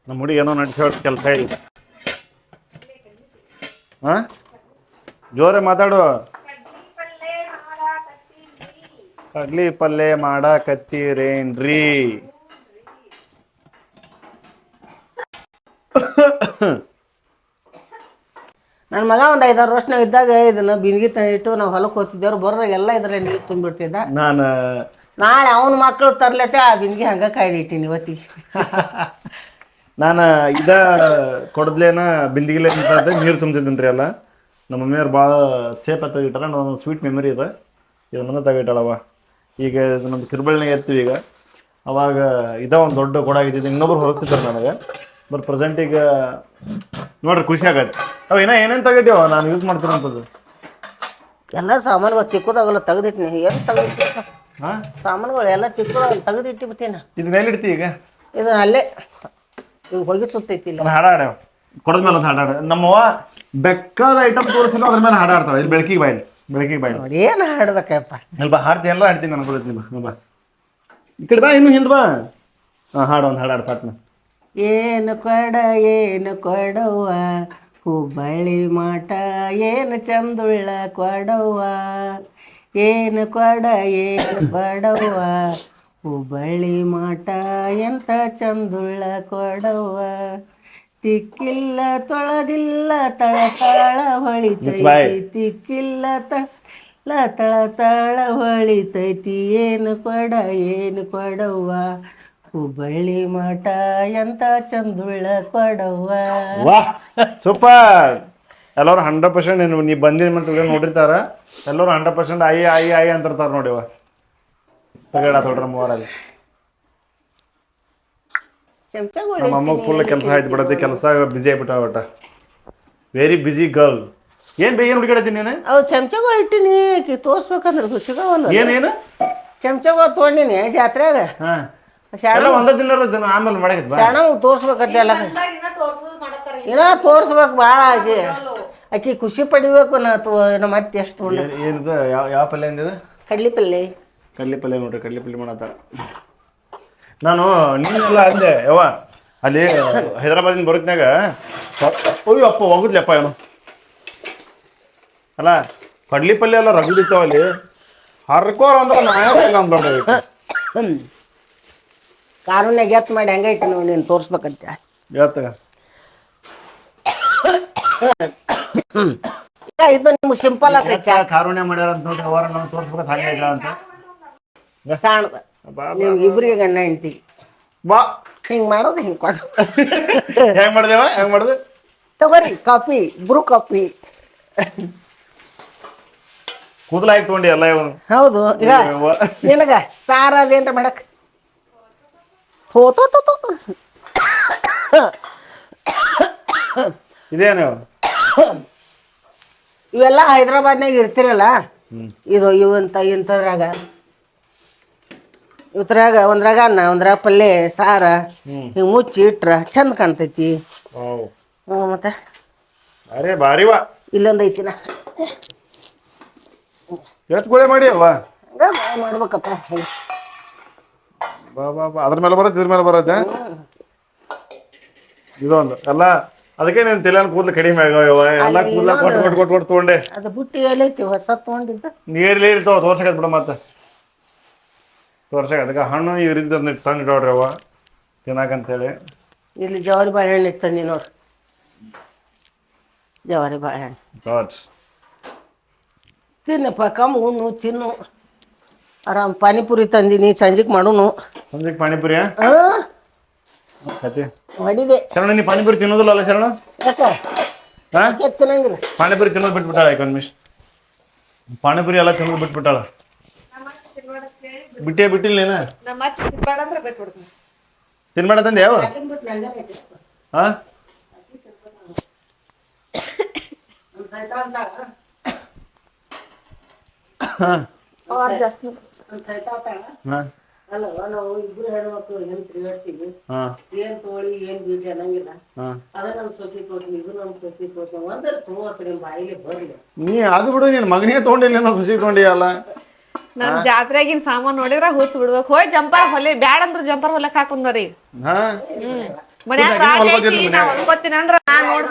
ನಮ್ಮ ಹುಡುಗಿ ಏನೋ ನಡೆಸೋ ಕೆಲಸ ಇಲ್ಲ ಹಾಂ? ಜೋರೆ ಮಾತಾಡು. ಕಡ್ಲಿ ಪಲ್ಲೆ ಮಾಡಾಕತ್ತೀರೇನ್ರಿ? ನನ್ನ ಮಗ ಒಂದು ಐದಾರು ವರ್ಷನಾಗ ಇದ್ದಾಗ ಇದನ್ನ ಬಿಂದಿಗೆ ತಂದಿಟ್ಟು ನಾವು ಹೊಲಕ್ಕೆ ಹೋಗ್ತಿದ್ದೇವ್ರು ಬರೋದಾಗ ಎಲ್ಲ ಇದ್ರೆ ನೀರು ತುಂಬಿಡ್ತಿದ್ದ. ನಾನು ನಾಳೆ ಅವನ ಮಕ್ಕಳು ತರ್ಲತ್ತೆ ಆ ಬಿಂದಿಗೆ ಹಂಗ ಕಾಯ್ದಿಟ್ಟಿನಿ ಇವತ್ತಿಗೆ. ನಾನು ಇದ ಕೊಡದ್ಲೇನ ಬಿಂದಿಗಿಲೆ ಅಂತ ನೀರು ತುಂಬ್ತಿದ್ದೀನಿ ರೀ ಅಲ್ಲ ನಮ್ಮ ಮಮ್ಮಿಯವ್ರು ಭಾಳ ಸೇಫ್ ಆಗಿ ಇಟ್ಟಾರ ನನ್ನ ಸ್ವೀಟ್ ಮೆಮರಿ ಇದೆ ಇದನ್ನ ತೆಗಿಟ್ಟಾಳವ ಈಗ ನಮ್ದು ಕಿರ್ಬಳ್ನಾಗ ಎತ್ತೀವಿ ಈಗ. ಅವಾಗ ಇದ ಒಂದು ದೊಡ್ಡ ಕೊಡ ಆಗಿದ್ದು ಇನ್ನೊಬ್ರು ಹೊರತಿದ್ರು ನನಗೆ. ಬಟ್ ಪ್ರೆಸೆಂಟ್ ಈಗ ನೋಡ್ರಿ ಖುಷಿ ಆಗತ್ತೆ. ಅವ ಇನ್ನ ಏನೇನು ತೆಗಿತೀವ ನಾನು ಯೂಸ್ ಮಾಡ್ತೀನಂತದ್ದು ಎಲ್ಲ ಸಾಮಾನುಗಳು ತಿಕ್ಕೋದಾಗಲ್ಲ ತೆಗೆದಿಟ್ಟಿನಿ ಏನು ತೆಗೆದಿಟ್ಟಿ? ಹಾಂ? ಸಾಮಾನುಗಳು ಎಲ್ಲ ತಿಕ್ಕೋದಾಗ ತೆಗ್ದಿಟ್ಟಿ ಬಿಡ್ತೀನಿ ಇದನ್ನ ಎಲ್ಲಿಡ್ತಿ ಈಗ? ಇದನ್ನ ಅಲ್ಲೇ. ಈಗ ಹೋಗಿ ಸುತ್ತೈತಿ ಇಲ್ಲ ಒಂದು ಹಾಡ ಹಾಡ್ಯಾವ ಕೊಡದ ಮೇಲೆ ಒಂದು ಹಾಡು ಹಾಡ. ನಮ್ಮವ್ವ ಬೆಕ್ಕಾದ ಐಟಮ್ ತೋರಿಸಿಲ್ಲ ಅದ್ರ ಮೇಲೆ ಹಾಡು ಹಾಡ್ತಾಳೆ. ಇಲ್ಲಿ ಬೆಳಕಿಗೆ ಬಾಯಿಲಿ ಬೆಳಕಿಗೆ ಬಾಯಿಲಿ. ನೋಡಿ ಏನು ಹಾಡ್ಬೇಕಪ್ಪ ಅಲ್ಲಿ ಬಾ ಹಾಡ್ತೀನಿ ಎಲ್ಲ ಹಾಡ್ತೀನಿ ನಾನು ಕೊಡ್ತೀನಿ ಬಾ ಬಾ. ಈ ಕಡೆ ಬಾ ಇನ್ನು ಹಿಂದೆ ಬಾ. ಹಾಂ ಹಾಡು ಒಂದು ಹಾಡು ಹಾಡು ಪಾಟ್ನ. ಏನು ಕೊಡ ಏನು ಕೊಡವ್ವ? ಹುಬ್ಬಳ್ಳಿ ಮಾಟ ಏನು ಚಂದುಳ್ಳ ಕೊಡವ್ವ? ಏನು ಕೊಡ ಏನು ಕೊಡವ್ವ? ಹುಬ್ಬಳ್ಳಿ ಮಾಟ ಎಂತ ಚಂದುಳ್ಳ ಕೊಡವ್ವ? ತಿಕ್ಕಿಲ್ಲ ತೊಳೆದಿಲ್ಲ ತಳತಾಳ ಹೊಳಿತೈತಿ ತಿಕ್ಕಿಲ್ಲ ತಳ ತಳ ತಳ ಹೊಳಿತೈತಿ ಏನು ಕೊಡ ಏನು ಕೊಡವ್ವ? ಹುಬ್ಬಳ್ಳಿ ಮಠ ಎಂತ ಚಂದುಳ್ಳ ಕೊಡವ್ವ? ಸೂಪರ್. ಎಲ್ಲರೂ ಹಂಡ್ರೆಡ್ ಪರ್ಸೆಂಟ್ ನೀವು ನೀ ಬಂದಿನ ಮತ್ತೆ ನೋಡಿರ್ತಾರ ಎಲ್ಲರೂ ಹಂಡ್ರೆಡ್ ಪರ್ಸೆಂಟ್ ಐ ಐ ಐ ಅಂತಿರ್ತಾರೆ ನೋಡಿವ ತಗಡ ತೊಡ್ರ ಮೂವರಲ್ಲಿ. ನಮ್ಮ ಅಮ್ಮ ಫುಲ್ ಕೆಲಸ ಆಯ್ತು ಬಿಡತ್ತೆ ಕೆಲಸ ಬಿಜಿ ಆಗ್ಬಿಟ್ಟ ಒಟ್ಟ. ವೆರಿ ಬಿಜಿ ಗರ್ಲ್ ಏನ್ ಬೇಗ ಏನು ಹುಡುಗಾಡತ್ತೀನಿ ನೀನು? ಅವು ಚಮಚಗಳು ಇಟ್ಟಿನಿ ಆಕಿ ತೋರ್ಸ್ಬೇಕಂದ್ರೆ ಸಿಗವಲ್ಲ ಏನೇನು ಚಮಚಗಳು ತೊಗೊಂಡಿನಿ ಜಾತ್ರೆಗ ಹಾಂ. ಶಾಣ ಎಲ್ಲ ಒಂದೇ ದಿನ ಇರೋದು ಆಮೇಲೆ ಮಾಡಕ್ಕೆ ಬಾ. ಶಾಣ ತೋರ್ಸ್ಬೇಕಂತ ಎಲ್ಲ. ಇನ್ನ ತೋರ್ಸ್ಬೇಕು ಭಾಳ ಆಗಿ. ಆಕಿ ಖುಷಿ ಪಡಿಬೇಕು ನಾ ತೋ ನಮ್ಮ ಮತ್ತೆ ಎಷ್ಟು ಏನಿದೆ? ಯಾವ ಯಾವ ಪಲ್ಯ ಅಂದಿದೆ? ಕಡ್ಲಿ ಪಲ್ಲೆ. ಕಡ್ಲಿ ಪಲ್ಯ ನೋಡ್ರಿ ಕಡ್ಲಿ ಪಲ್ಯ ಮಾಡತ್ತಾರ ನಾನು ನೀನೆಲ್ಲ ಅಂದೆ ಯವ್ವ ಅಲ್ಲಿ ಹೈದರಾಬಾದಿಂದ ಬರೋತ್ನಾಗ ಅಯ್ಯೋ ಅಪ್ಪ ಹೋಗುದ್ಲಪ್ಪ ಏನು ಅಲ್ಲ ಕಡ್ಲಿ ಪಲ್ಯ ಎಲ್ಲ ರಗಡಿತ್ತಾವ ಅಲ್ಲಿ. ಹರ್ಕೋರ್ ಅಂದ್ರೆ ನಾಯಕ ಕಾರುಣ್ಯಾಗ ಎತ್ ಮಾಡಿ ಹೆಂಗೈತಿ ನೋಡಿ ನೀನು ತೋರಿಸ್ಬೇಕಂತ. ಹೇಳ್ತಾಗ ಇದು ನಿಮ್ಗೆ ಸಿಂಪಲ್ ಆಗ್ತೈತೆ ಕಾರುಣ್ಯ ಮಾಡ್ಯಾರ ಅಂತ ನೋಡ್ರಿ ಅವರ ನಾವು ತೋರಿಸ್ಬೇಕು ಹಾಗೆ ಇಲ್ಲ ಅಂತ. ಸಾಣದ. ಬಾ ನಿಮ್ಗೆ ಇಬ್ರಿಗೆ ಗಂಡ ಹೆಂಡ್ತಿ. ಬಾ. ಹಿಂಗೆ ಮಾಡೋದು ಹಿಂಗೆ ಕೊಟ್ಟು ಹೆಂಗ್ ಮಾಡ್ದೇವ ಹೆಂಗ್ ಮಾಡ್ದೆ? ತಗೋರಿ ಕಾಫಿ ಬ್ರೂ ಕಾಫಿ. ಕೂದಲ ಹಾಕಿ ತಗೊಂಡಿ ಎಲ್ಲ ಇವನು. ಹೌದು ಈಗ. ನಿನಗ ಸಾರ ಅದೇನ್ರ ಮಾಡಕ್? ಹೋತೋ ತೋ. ಇದೇನು? ಇವೆಲ್ಲ ಹೈದ್ರಾಬಾದ್ನಾಗ ಇರ್ತಿರಲ್ಲ? ಇದು ಇವಂತ ಇಂಥದ್ರಾಗ. ಇವತ್ರಾಗ ಒಂದ್ರಾಗ ಅನ್ನ ಒಂದ್ರಾಗ ಪಲ್ಯ ಸಾರ ಹಿಂಗೆ ಮುಚ್ಚಿ ಇಟ್ರ ಚಂದ ಕಾಣ್ತೈತಿ. ಹ್ಞೂ ಮತ್ತೆ? ಅರೆ ಭಾರಿವಾ ಇಲ್ಲೊಂದು ಐತಿನ ಎಷ್ಟು ಗೋಳೆ ಮಾಡಿ ಅವ್ವ ಹಂಗ ಮಾಡ್ಬೇಕಪ್ಪ. ಬಾ ಬಾ ಬಾ. ಅದ್ರ ಮೇಲೆ ಬರುತ್ತೆ ಇದ್ರ ಮೇಲೆ ಬರುತ್ತೆ ಇದೊಂದು. ಅಲ್ಲ ಅದಕ್ಕೆ ನೀನು ತಲೆನ ಕೂದಲು ಕಡಿಮೆ ಆಗ್ಯಾವ ಎಲ್ಲ ಕೂದಲ ಕೊಟ್ಟು ಕೊಟ್ಟು ಕೊಟ್ಟು ಕೊಟ್ಟು ತೊಗೊಂಡೆ. ಅದು ಬುಟ್ಟಿ ಎಲ್ಲೈತಿ ಹೊಸ ತೊಗೊಂಡಿದ್ದ. ನೀರ್ಲಿ ಇರ್ತಾವ ತೋರ್ಸಕತ್ ಬಿಡ ಮತ್ತೆ. ತೋರ್ಸಕ ಅದಕ್ಕೆ ಹಣ್ಣು ಈ ರೀತಿ ತಂದು ಇಟ್ಟವ್ರಿ ಅವ ತಿನ್ನಾಕಂತೇಳಿ. ಇಲ್ಲಿ ಜವಾರಿ ಬಾಳೆಹಣ್ಣು ಇತ್ತಂದಿ ನೋಡ್ರಿ ಜವಾರಿ ಬಾಳೆಹಣ್ಣು ಗಾಡ್ಸ್ ತಿನ್ನಪ್ಪ ಕಮ್ಮಿ ಉಣ್ಣು ತಿನ್ನು. ಆರಾಮ್ ಪಾನಿಪುರಿ ತಂದಿನಿ ಸಂಜೆಗೆ ಮಾಡೋನು. ಸಂಜೆಗೆ ಪಾನಿಪುರಿ ಕತೆ ಮಾಡಿದೆ. ಶರಣ ನೀ ಪಾನಿಪುರಿ ತಿನ್ನೋದಿಲ್ಲ ಅಲ್ಲ ಶರಣ? ಯಾಕ? ಹಾ ಯಾಕೆ ತಿನ್ನಂಗಿಲ್ಲ? ಪಾನಿಪುರಿ ತಿನ್ನೋದು ಬಿಟ್ಬಿಟ್ಟಾಳ ಈಗ ಒಂದು ಮಿಸ್ ಪಾನಿಪುರಿ ಎಲ್ಲ ತಿನ್ನೋದು ಬಿಟ್ಬಿಟ್ಟಾಳ ಬಿಟ್ಟೇ ಬಿಟ್ಟಿಲ್ಲ ನೀನು? ನಮ್ಮ ಅತ್ತೆ ತಿನ್ಬೇಡ ಅಂದ್ರೆ ಬಿಟ್ಬಿಡ್ತೀನಿ ತಿನ್ಬೇಡ ತಂದೆ ಯಾವ? ಹಾ ಹಾ. ಅವ್ರು ಜಾಸ್ತಿ. ಹಾ. ಅಲ್ಲ ನಾವು ಇಬ್ರು ಹೆಣ್ಮಕ್ಳು ಏನ್ ತಿರುಗಾಡ್ತೀವಿ? ಹಾ. ಏನ್ ತೋಳಿ ಏನ್ ಬೀಜ ಅನ್ನಂಗಿಲ್ಲ. ಹಾ. ಅದ ನಮ್ ಸೊಸಿ ತೋಟ್ನಿ ಇದು ನಮ್ ಸೊಸಿ ತೋಟ್ನಿ ಒಂದರ ತಗೋತ ನಿಮ್ ಬಾಯಿಗೆ ಬರ್ಲಿ. ನೀ ಅದು ಬಿಡು ನಿನ್ ಮಗನಿಗೆ ತೊಗೊಂಡಿಲ್ಲ ನಾವು ಸುಸಿ ತೊಗೊಂಡಿಯಲ್ಲ. ನಮ್ ಜಾತ್ರೆಗಿನ್ ಸಾಮಾನ್ ನೋಡಿದ್ರ ಹೂತ್ ಬಿಡ್ಬೇಕು. ಹೋಯ್ ಜಂಪರ್ ಹೊಲಿ ಬ್ಯಾಡ ಅಂದ್ರ ಜಂಪರ್ ಹೊಲಕ್ ಹಾಕೊಂಡರಿ ಮನ್ಯಾಗ ಹೊಲ್ಕೊತೀನಿ ಅಂದ್ರ ನಾ ನೋಡ್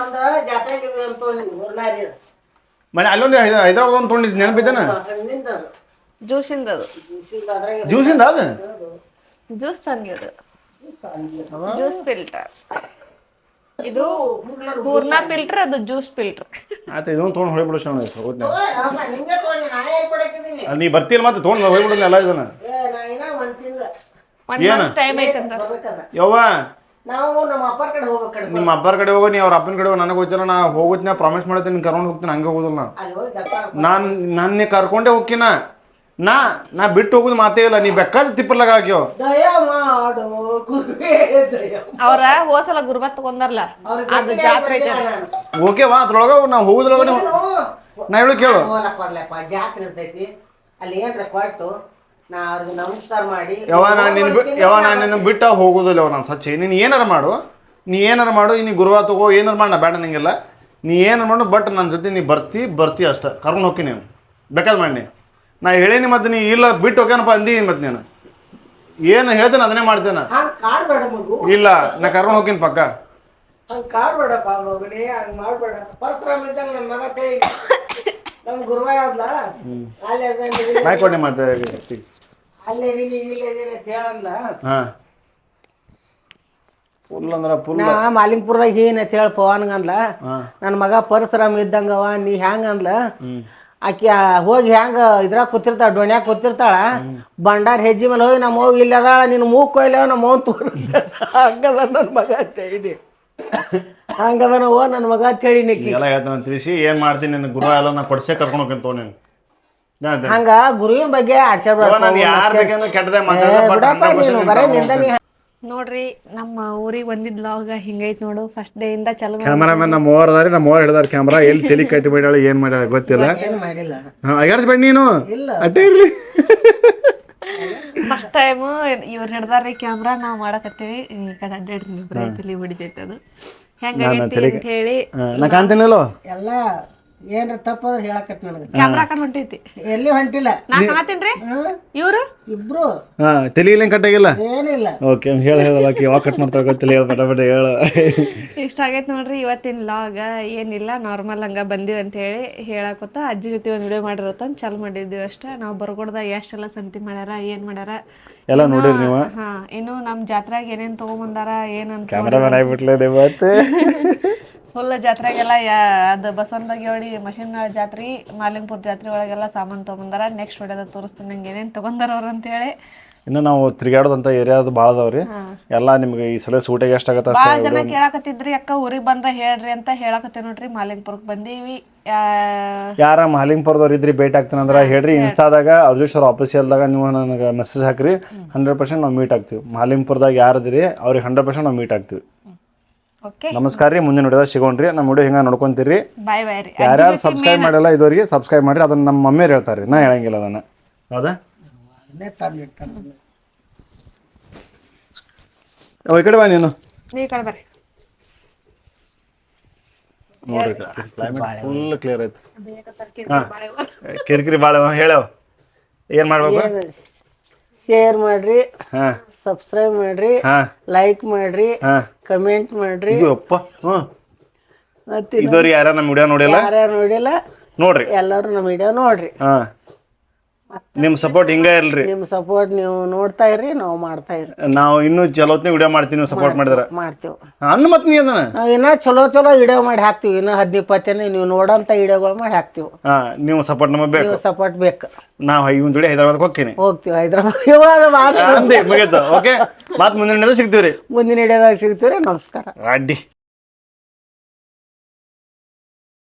ಮನೆ ಅಲ್ಲೊಂದು ಹೈದರಾಬಾದ್ ಒಂದು ತೊಗೊಂಡಿದ್ದು ನೆನಪಿದ್ದೇನ? ಜ್ಯೂಸಿಂದ ಅದು. ಜ್ಯೂಸಿಂದ ಅದು? ಜ್ಯೂಸ್ ಸಂಗಿದು ಜ್ಯೂಸ್ ಫಿಲ್ಟರ್. ಇದು ಪೂರ್ಣ ಫಿಲ್ಟರ್ ಅದು ಜ್ಯೂಸ್ ಫಿಲ್ಟರ್. ಆಯ್ತು ಇದೊಂದು ತೊಗೊಂಡು ಹೊಳಿಬಿಡು ಶಾಣ ತಗೊಂಡಿ ನಾ ಬರ್ತಿಲ್ಲ ಮತ್ತೆ ತೊಗೊಂಡು ಹೋಗ್ಬಿಡು ಎಲ್ಲ ಇದನ್ನ. ಏನು? ಟೈಮ್ ಐತಂತ ಯವ್ವ? ನಾವು ನಮ್ಮ ಅಪ್ಪರ ಕಡೆ ಹೋಗ್ಬೇಕು ನಿಮ್ಮ ಅಪ್ಪರ ಕಡೆ ಹೋಗೋ ನೀ ಅವ್ರ ಅಪ್ಪನ ಕಡೆ ಹೋಗೋ ನನಗೆ ಗೊತ್ತಿಲ್ಲ ನಾ ಹೋಗುತ್ತೀನಿ ಪ್ರಾಮಿಸ್ ಮಾಡ್ತೀನಿ ನಿನ್ ಕರ್ಕೊಂಡು ಹೋಗ್ತೀನಿ ಹಂಗೆ ಹೋಗೋದಿಲ್ಲ. ನಾನು ನನ್ನ ಕರ್ಕೊಂಡೇ ಹೋಗ್ತೀನ? ನಾ ನಾ ಬಿಟ್ಟು ಹೋಗುದು ಮಾತೇ ಇಲ್ಲ ನೀ ಬೇಕಾದ ತಿಪ್ಪರ್ಲಾಗ ಹಾಕ್ಯೋ ದಯ ಮಾಡು ಗುರುವೇ ದಯ ಅವ್ರ ಹೋಸಲ ಗುರುಬತ್ ತಗೊಂಡಾರಲ್ಲ ಅದು ಜಾತ್ರೆ ಓಕೆ ವಾ ಅದ್ರೊಳಗ ನಾವು ಹೋಗುದ್ರೊಳಗ ನೀವು ನಾ ಹೇಳು ಕೇಳು. ಬರ್ಲಪ್ಪ ಜಾತ್ರೆ ಇರ್ತೈತಿ. ಅಲ್ಲಿ ಏನ್ರ ಕೊಟ್ಟು ನಾ ಅವ್ರಿಗೆ ನಮಸ್ಕಾರ ಮಾಡಿ. ಯಾವ ನಾ ನಿನ್ ಬಿ ಯಾವ ನಾನು. ನಿನ್ನ ಬಿಟ್ಟ ಹೋಗೋದಿಲ್ಲ ನಾನು ಸಚ್ಚಿ ನೀನು ಏನಾರ ಮಾಡು ನೀ ಏನಾರ ಮಾಡು ನೀ ಗುರುವ ತಗೋ ಏನಾರ ಮಾಡ ನಾ ಬೇಡ ನಂಗೆಲ್ಲ. ನೀ ಏನಾರ ಮಾಡು ಬಟ್ ನನ್ನ ಜೊತೆ ನೀ ಬರ್ತಿ ಬರ್ತಿ ಅಷ್ಟೇ. ಕರ್ಕೊಂಡು ಹೋಗಿ ನೀನು. ಬೇಕಾದ್ ಮಾಡಿ ನಾ. ಹೇಳೀನಿ ಮತ್ತೆ ನೀ ಇಲ್ಲ ಬಿಟ್ಟು ಹೋಗ್ಯಾನಪ್ಪ ಅಂದೀನಿ ಮತ್ತೆ ನೀನು. ಏನು ಹೇಳ್ತೇನೆ ಅದನ್ನೇ ಮಾಡ್ತೇನೆ. ಹಂಗ್ ಕಾಡ್ಬೇಡ ಮಗು. ಇಲ್ಲ ನಾ ಕರ್ಕೊಂಡು ಹೋಗ್ತೀನಿ ಪಕ್ಕ. ಹಂಗ್ ಕಾಡ್ಬೇಡಪ್ಪ ಮಗನೇ ಹಂಗ್ ಮಾಡ್ಬೇಡ. ಪರಶುರಾಮ ಇದ್ದಂಗ ನನ್ನ ಮಗ ಕೈ ನಮ್ಮ ಗುರುವ ಯಾವ್ದಲ್ಲ ಅಲ್ಲೇ ಮತ್ತೆ ಅಲ್ಲೇ ಇದೀನಿ ಇಲ್ಲೇ ಇದೀನಿ ಅಂತ ಹೇಳಂದ ಹಾಂ. ಫುಲ್ ಅಂದ್ರೆ ಫುಲ್ ನಾ ಮಾಲಿಂಗ್ಪುರದಾಗ ಏನ್ ಅಂತ ಹೇಳಿ ಪವನ್ಗಂದ್ಲ ಹಾಂ. ನನ್ನ ಮಗ ಪರಶುರಾಮ ಇದ್ದಂಗವ ನೀ ಹ್ಯಾಂಗ ಅಂದ್ಲ? ಆಕಿ ಹೋಗಿ ಹ್ಯಾಂಗ ಇದ್ರಾಗ ಕೂತಿರ್ತಾಳ ಡೋಣ್ಯಾಗ ಕೂತಿರ್ತಾಳ ಬಂಡಾರ ಹೆಜ್ಜೆ ಮೇಲೆ ಹೋಗಿ ನಮ್ಮ ಹೋಗಿ ಇಲ್ಲಿ ಅದಾಳ ನಿನ್ನ ಮೂಗ್ ಕೊಯ್ಲ ನಮ್ಮ ಮೌನ್ ತೋರ್ ಹಂಗದ ನನ್ನ ಮಗ ಅಂತ ಹೇಳಿದೆ. ಹಂಗದ ಓ ನನ್ನ ಮಗ ಅಂತ ಹೇಳಿ ನಿಕ್ಕಿ ಎಲ್ಲ ಹೇಳ್ತಾನೆ ತಿಳಿಸಿ ಏನು ಮಾಡ್ತೀನಿ ನಿನ್ನ ಗುರು ಎಲ್ಲ ನಾ ಕೊಡ್ಸೇ ಕರ್ಕೊಂಡು ಹೋಗ್ತೀನಿ ನೀನು. ಹಂಗ ಗುರುವಿನ ಬಗ್ಗೆ ಆಡ್ಸಾಡ್ಬೇಡ ಯಾರ ಬಗ್ಗೆ ಕೆಟ್ಟದೇ ಬಿಡಪ್ಪ ನೀನು ಬರೇ ನಿಂದನಿ ನೋಡ್ರಿ ನಮ್ಮ ಊರಿಗೆ ಬಂದಿದ್ ಲಾಗ ಹಿಂಗೈತ್ ನೋಡು. ಫಸ್ಟ್ ಡೇ ಇಂದ ಚಲೋ ಕ್ಯಾಮರಾ ಕ್ಯಾಮರಾಮನ್ ನಮ್ಮ ಓವರ್ ಅದಾರಿ ನಮ್ಮ ಓವರ್ ಹಿಡ್ದಾರ ಕ್ಯಾಮರಾ ಎಲ್ಲಿ ತಲೆ ಕಟ್ಟಿ ಮಾಡ್ಯಾಳ ಏನ್ ಮಾಡ್ಯಾಳ ಗೊತ್ತಿಲ್ಲ. ಅಗಾಡ್ಸ್ಬೇಡ ನೀನು. ಇಲ್ಲ. ಅಟ್ಟೇ ಇರ್ಲಿ. ಫಸ್ಟ್ ಟೈಮ್ ಇವ್ರು ಹಿಡ್ದಾರ್ರಿ ಕ್ಯಾಮ್ರಾ ನಾವ್ ಮಾಡಕತ್ತೀವಿ. ಈ ಕಡೆ ಅಡ್ಡಾಡ್ರಿ ನೀವು ಬ್ರೈತಲ್ಲಿ ಹೊಡಿತೈತೆ ಅದು. ಹೆಂಗಾಗೈತಿ ಅಂತ ಹೇಳಿ ನಾ ಕಾಣ್ತೀನಲ್ಲೋ? ಎಲ್ಲ ಏನ್ರ ತಪ್ಪಂದ್ರೆ ಹೇಳಕತ್ ನನಗೆ. ಕ್ಯಾಮ್ರಾ ಕಡೆ ಹೊಂಟೈತಿ. ಎಲ್ಲಿ ಹೊಂಟಿಲ್ಲ? ನಾ ಕಾಣತೀನ್ರಿ? ಇವ್ರು? ಇಬ್ರು. ಹಾಂ ತಲೆ ಇಲ್ಲ ಕಟ್ಟಾಗಿಲ್ಲ ಏನಿಲ್ಲ. ಓಕೆ ಹೇಳ ಹೇಳ ಆಕಿ ಯಾವಾಗ ಕಟ್ ಮಾಡ್ತಾರ ಗೊತ್ತಿಲ್ಲ ಹೇಳ ಬಟ ಬಟ ಹೇಳ. ಇಷ್ಟ ಆಗೈತೆ ನೋಡ್ರಿ ಇವತ್ತಿನ ಲಾಗ ಏನಿಲ್ಲ ನಾರ್ಮಲ್ ಹಂಗ ಬಂದಿವಿ ಅಂತ ಹೇಳಿ ಹೇಳಾಕೊತ ಅಜ್ಜಿ ಜೊತೆ ಒಂದು ವಿಡಿಯೋ ಮಾಡಿರತ್ತ ಚಲ್ ಮಾಡಿದ್ವಿ ಅಷ್ಟೇ. ನಾವು ಬರ್ಕೊಡ್ದ ಎಷ್ಟೆಲ್ಲ ಸಂತಿ ಮಾಡ್ಯಾರ ಏನ್ ಮಾಡ್ಯಾರ? ಎಲ್ಲ ನೋಡಿರಿ ನೀವು. ಹಾ ಇನ್ನು ನಮ್ ಜಾತ್ರೆಗ ಏನೇನ್ ತಗೊಂಬಂದಾರ ಏನಂತ ಕ್ಯಾಮ್ರಾಮನ್ ಆಗ್ಬಿಟ್ಲೆ ನೀವು ಮತ್ತೆ. ಫುಲ್ ಜಾತ್ರೆಗೆಲ್ಲ ಅದು ಬಸವನ ಬಾಗೇವಾಡಿ ಮಷಿನ್ ಜಾತ್ರೆ ಮಾಲಿಂಗ್ಪುರ್ ಜಾತ್ರೆ ಒಳಗೆಲ್ಲ ಸಾಮಾನು ತೊಗೊಂಬಂದಾರ. ನೆಕ್ಸ್ಟ್ ಹೊಡೆದ ತೋರಿಸ್ತೀನಿ ನಂಗೆ ಏನೇನು ತೊಗೊಂಡಾರ ಅವ್ರು ಅಂತ ಹೇಳಿ ಇನ್ನು ನಾವು ತಿರುಗಾಡೋದಂತ ಏರಿಯಾದ ಭಾಳ ಅದಾವ್ರಿ ಎಲ್ಲ ನಿಮ್ಗೆ ಈ ಸಲ ಸೂಟಿಗೆ ಎಷ್ಟಾಗತ್ತೆ ಭಾಳ ಜನ ಕೇಳಾಕತ್ತಿದ್ರಿ ಅಕ್ಕ ಊರಿಗೆ ಬಂದ ಹೇಳ್ರಿ ಅಂತ ಹೇಳಕತ್ತೆ ನೋಡ್ರಿ ಮಾಲಿಂಗ್ಪುರಕ್ಕೆ ಬಂದೀವಿ. ಯಾರ ಮಾಲಿಂಗ್ಪುರದವ್ರು ಇದ್ರಿ ಭೇಟಿ ಆಗ್ತೀನಿ ಅಂದ್ರೆ ಹೇಳ್ರಿ ಇನ್ಸ್ಟಾದಾಗ ಅರ್ಜುಶ್ವರ ಆಫೀಸಿಯಲ್ದಾಗ ನೀವು ನನಗೆ ಮೆಸೇಜ್ ಹಾಕ್ರಿ. ಹಂಡ್ರೆಡ್ ಪರ್ಸೆಂಟ್ ನಾವು ಮೀಟ್ ಆಗ್ತೀವಿ. ಮಾಲಿಂಗ್ಪುರದಾಗ ಯಾರಿದ್ರಿ ಅವ್ರಿಗೆ ಹಂಡ್ರೆಡ್ ಪರ್ಸೆಂಟ್ ನಾವು ಮೀಟ್ ಆಗ್ತೀವಿ. ನಮಸ್ಕಾರ ರೀ ಮುಂದಿನ ವಿಡಿಯೋದಾಗ ಸಿಗೋಣ್ರಿ. ನಮ್ಮ ವಿಡಿಯೋ ಹಿಂಗೆ ನೋಡ್ಕೊಂತೀರಿ. ಬಾಯ್ ಬಾಯ್ ರೀ. ಯಾರ್ಯಾರು ಸಬ್ಸ್ಕ್ರೈಬ್ ಮಾಡಿಲ್ಲ ಇದುವರೆಗೆ ಸಬ್ಸ್ಕ್ರೈಬ್ ಮಾಡ್ರಿ. ಅದನ್ನ ನಮ್ಮ ಮಮ್ಮಿಯರು ಹೇಳ್ತಾರೆ ನಾ ಹೇಳಂಗಿಲ್ಲ ಅದನ್ನ. ಹೌದಾ? ಓ, ಈ ಕಡೆ ಬಾ ನೀನು. ನೀ ಕಡೆ ಬರ್ರಿ. ನೋಡ್ರಿ ಕ್ಲೈಮೇಟ್ ಫುಲ್ ಕ್ಲಿಯರ್ ಐತಿ ಹಾಂ. ಕಿರಿಕಿರಿ ಭಾಳ ಹೇಳವ್ ಏನು ಮಾಡ್ಬೇಕು? ಶೇರ್ ಮಾಡ್ರಿ ಹಾಂ. ಸಬ್ಸ್ಕ್ರೈಬ್ ಮಾಡ್ರಿ ಹಾಂ. ಲೈಕ್ ಮಾಡ್ರಿ ಹಾಂ. ಕಮೆಂಟ್ ಮಾಡ್ರಿ. ಇದು ಅಪ್ಪ ಹ್ಞೂ. ಮತ್ತೆ ಇದ್ದವ್ರಿಗೆ ಯಾರ ನಮ್ಮ ವಿಡಿಯೋ ನೋಡಿಲ್ಲ? ಯಾರ್ಯಾರು ನೋಡಿಲ್ಲ? ನೋಡ್ರಿ. ಎಲ್ಲರೂ ನಮ್ಮ ವಿಡಿಯೋ ನೋಡ್ರಿ. ಹಾಂ. ನಿಮ್ಮ ಸಪೋರ್ಟ್ ಹಿಂಗ ಇಲ್ರಿ. ನಿಮ್ಮ ಸಪೋರ್ಟ್ ನೀವು ನೋಡ್ತಾ ಇರ್ರಿ ನಾವು ಮಾಡ್ತಾ ಇರ್ರಿ. ನಾವು ಇನ್ನೂ ಚಲೋತ್ನೇ ವಿಡಿಯೋ ಮಾಡ್ತೀವಿ ನೀವು ಸಪೋರ್ಟ್ ಮಾಡಿದ್ರ. ಮಾಡ್ತೀವಿ ಅನ್ನ ಮತ್ತೆ ನೀ ಅದನ್ನ? ನಾವು ಇನ್ನ ಚಲೋ ಚಲೋ ವಿಡಿಯೋ ಮಾಡಿ ಹಾಕ್ತಿವಿ ಇನ್ನ ಹದಿನೈದು ಇಪ್ಪತ್ತೇನೆ ನೀವು ನೋಡೋಂಥ ವಿಡಿಯೋಗಳು ಮಾಡಿ ಹಾಕ್ತಿವಿ. ಹಾ ನೀವು ಸಪೋರ್ಟ್ ನಮಗೆ ಬೇಕು. ನೀವು ಸಪೋರ್ಟ್ ಬೇಕು. ನಾವು ಇವನ್ ಜೋಡಿ ಹೈದರಾಬಾದ್ಗೆ ಹೋಗ್ತೀನಿ. ಹೋಗ್ತೀವಿ ಹೈದರಾಬಾದ್ ಮಾತು ಓಕೆ ಮುಂದಿನ ಸಿಗ್ತೀವಿ ರೀ ಮುಂದಿನ ವಿಡಿಯೋದಾಗ ಸಿಗ್ತೀವಿ ನಮಸ್ಕಾರ. ಅಡ್ಡಿ.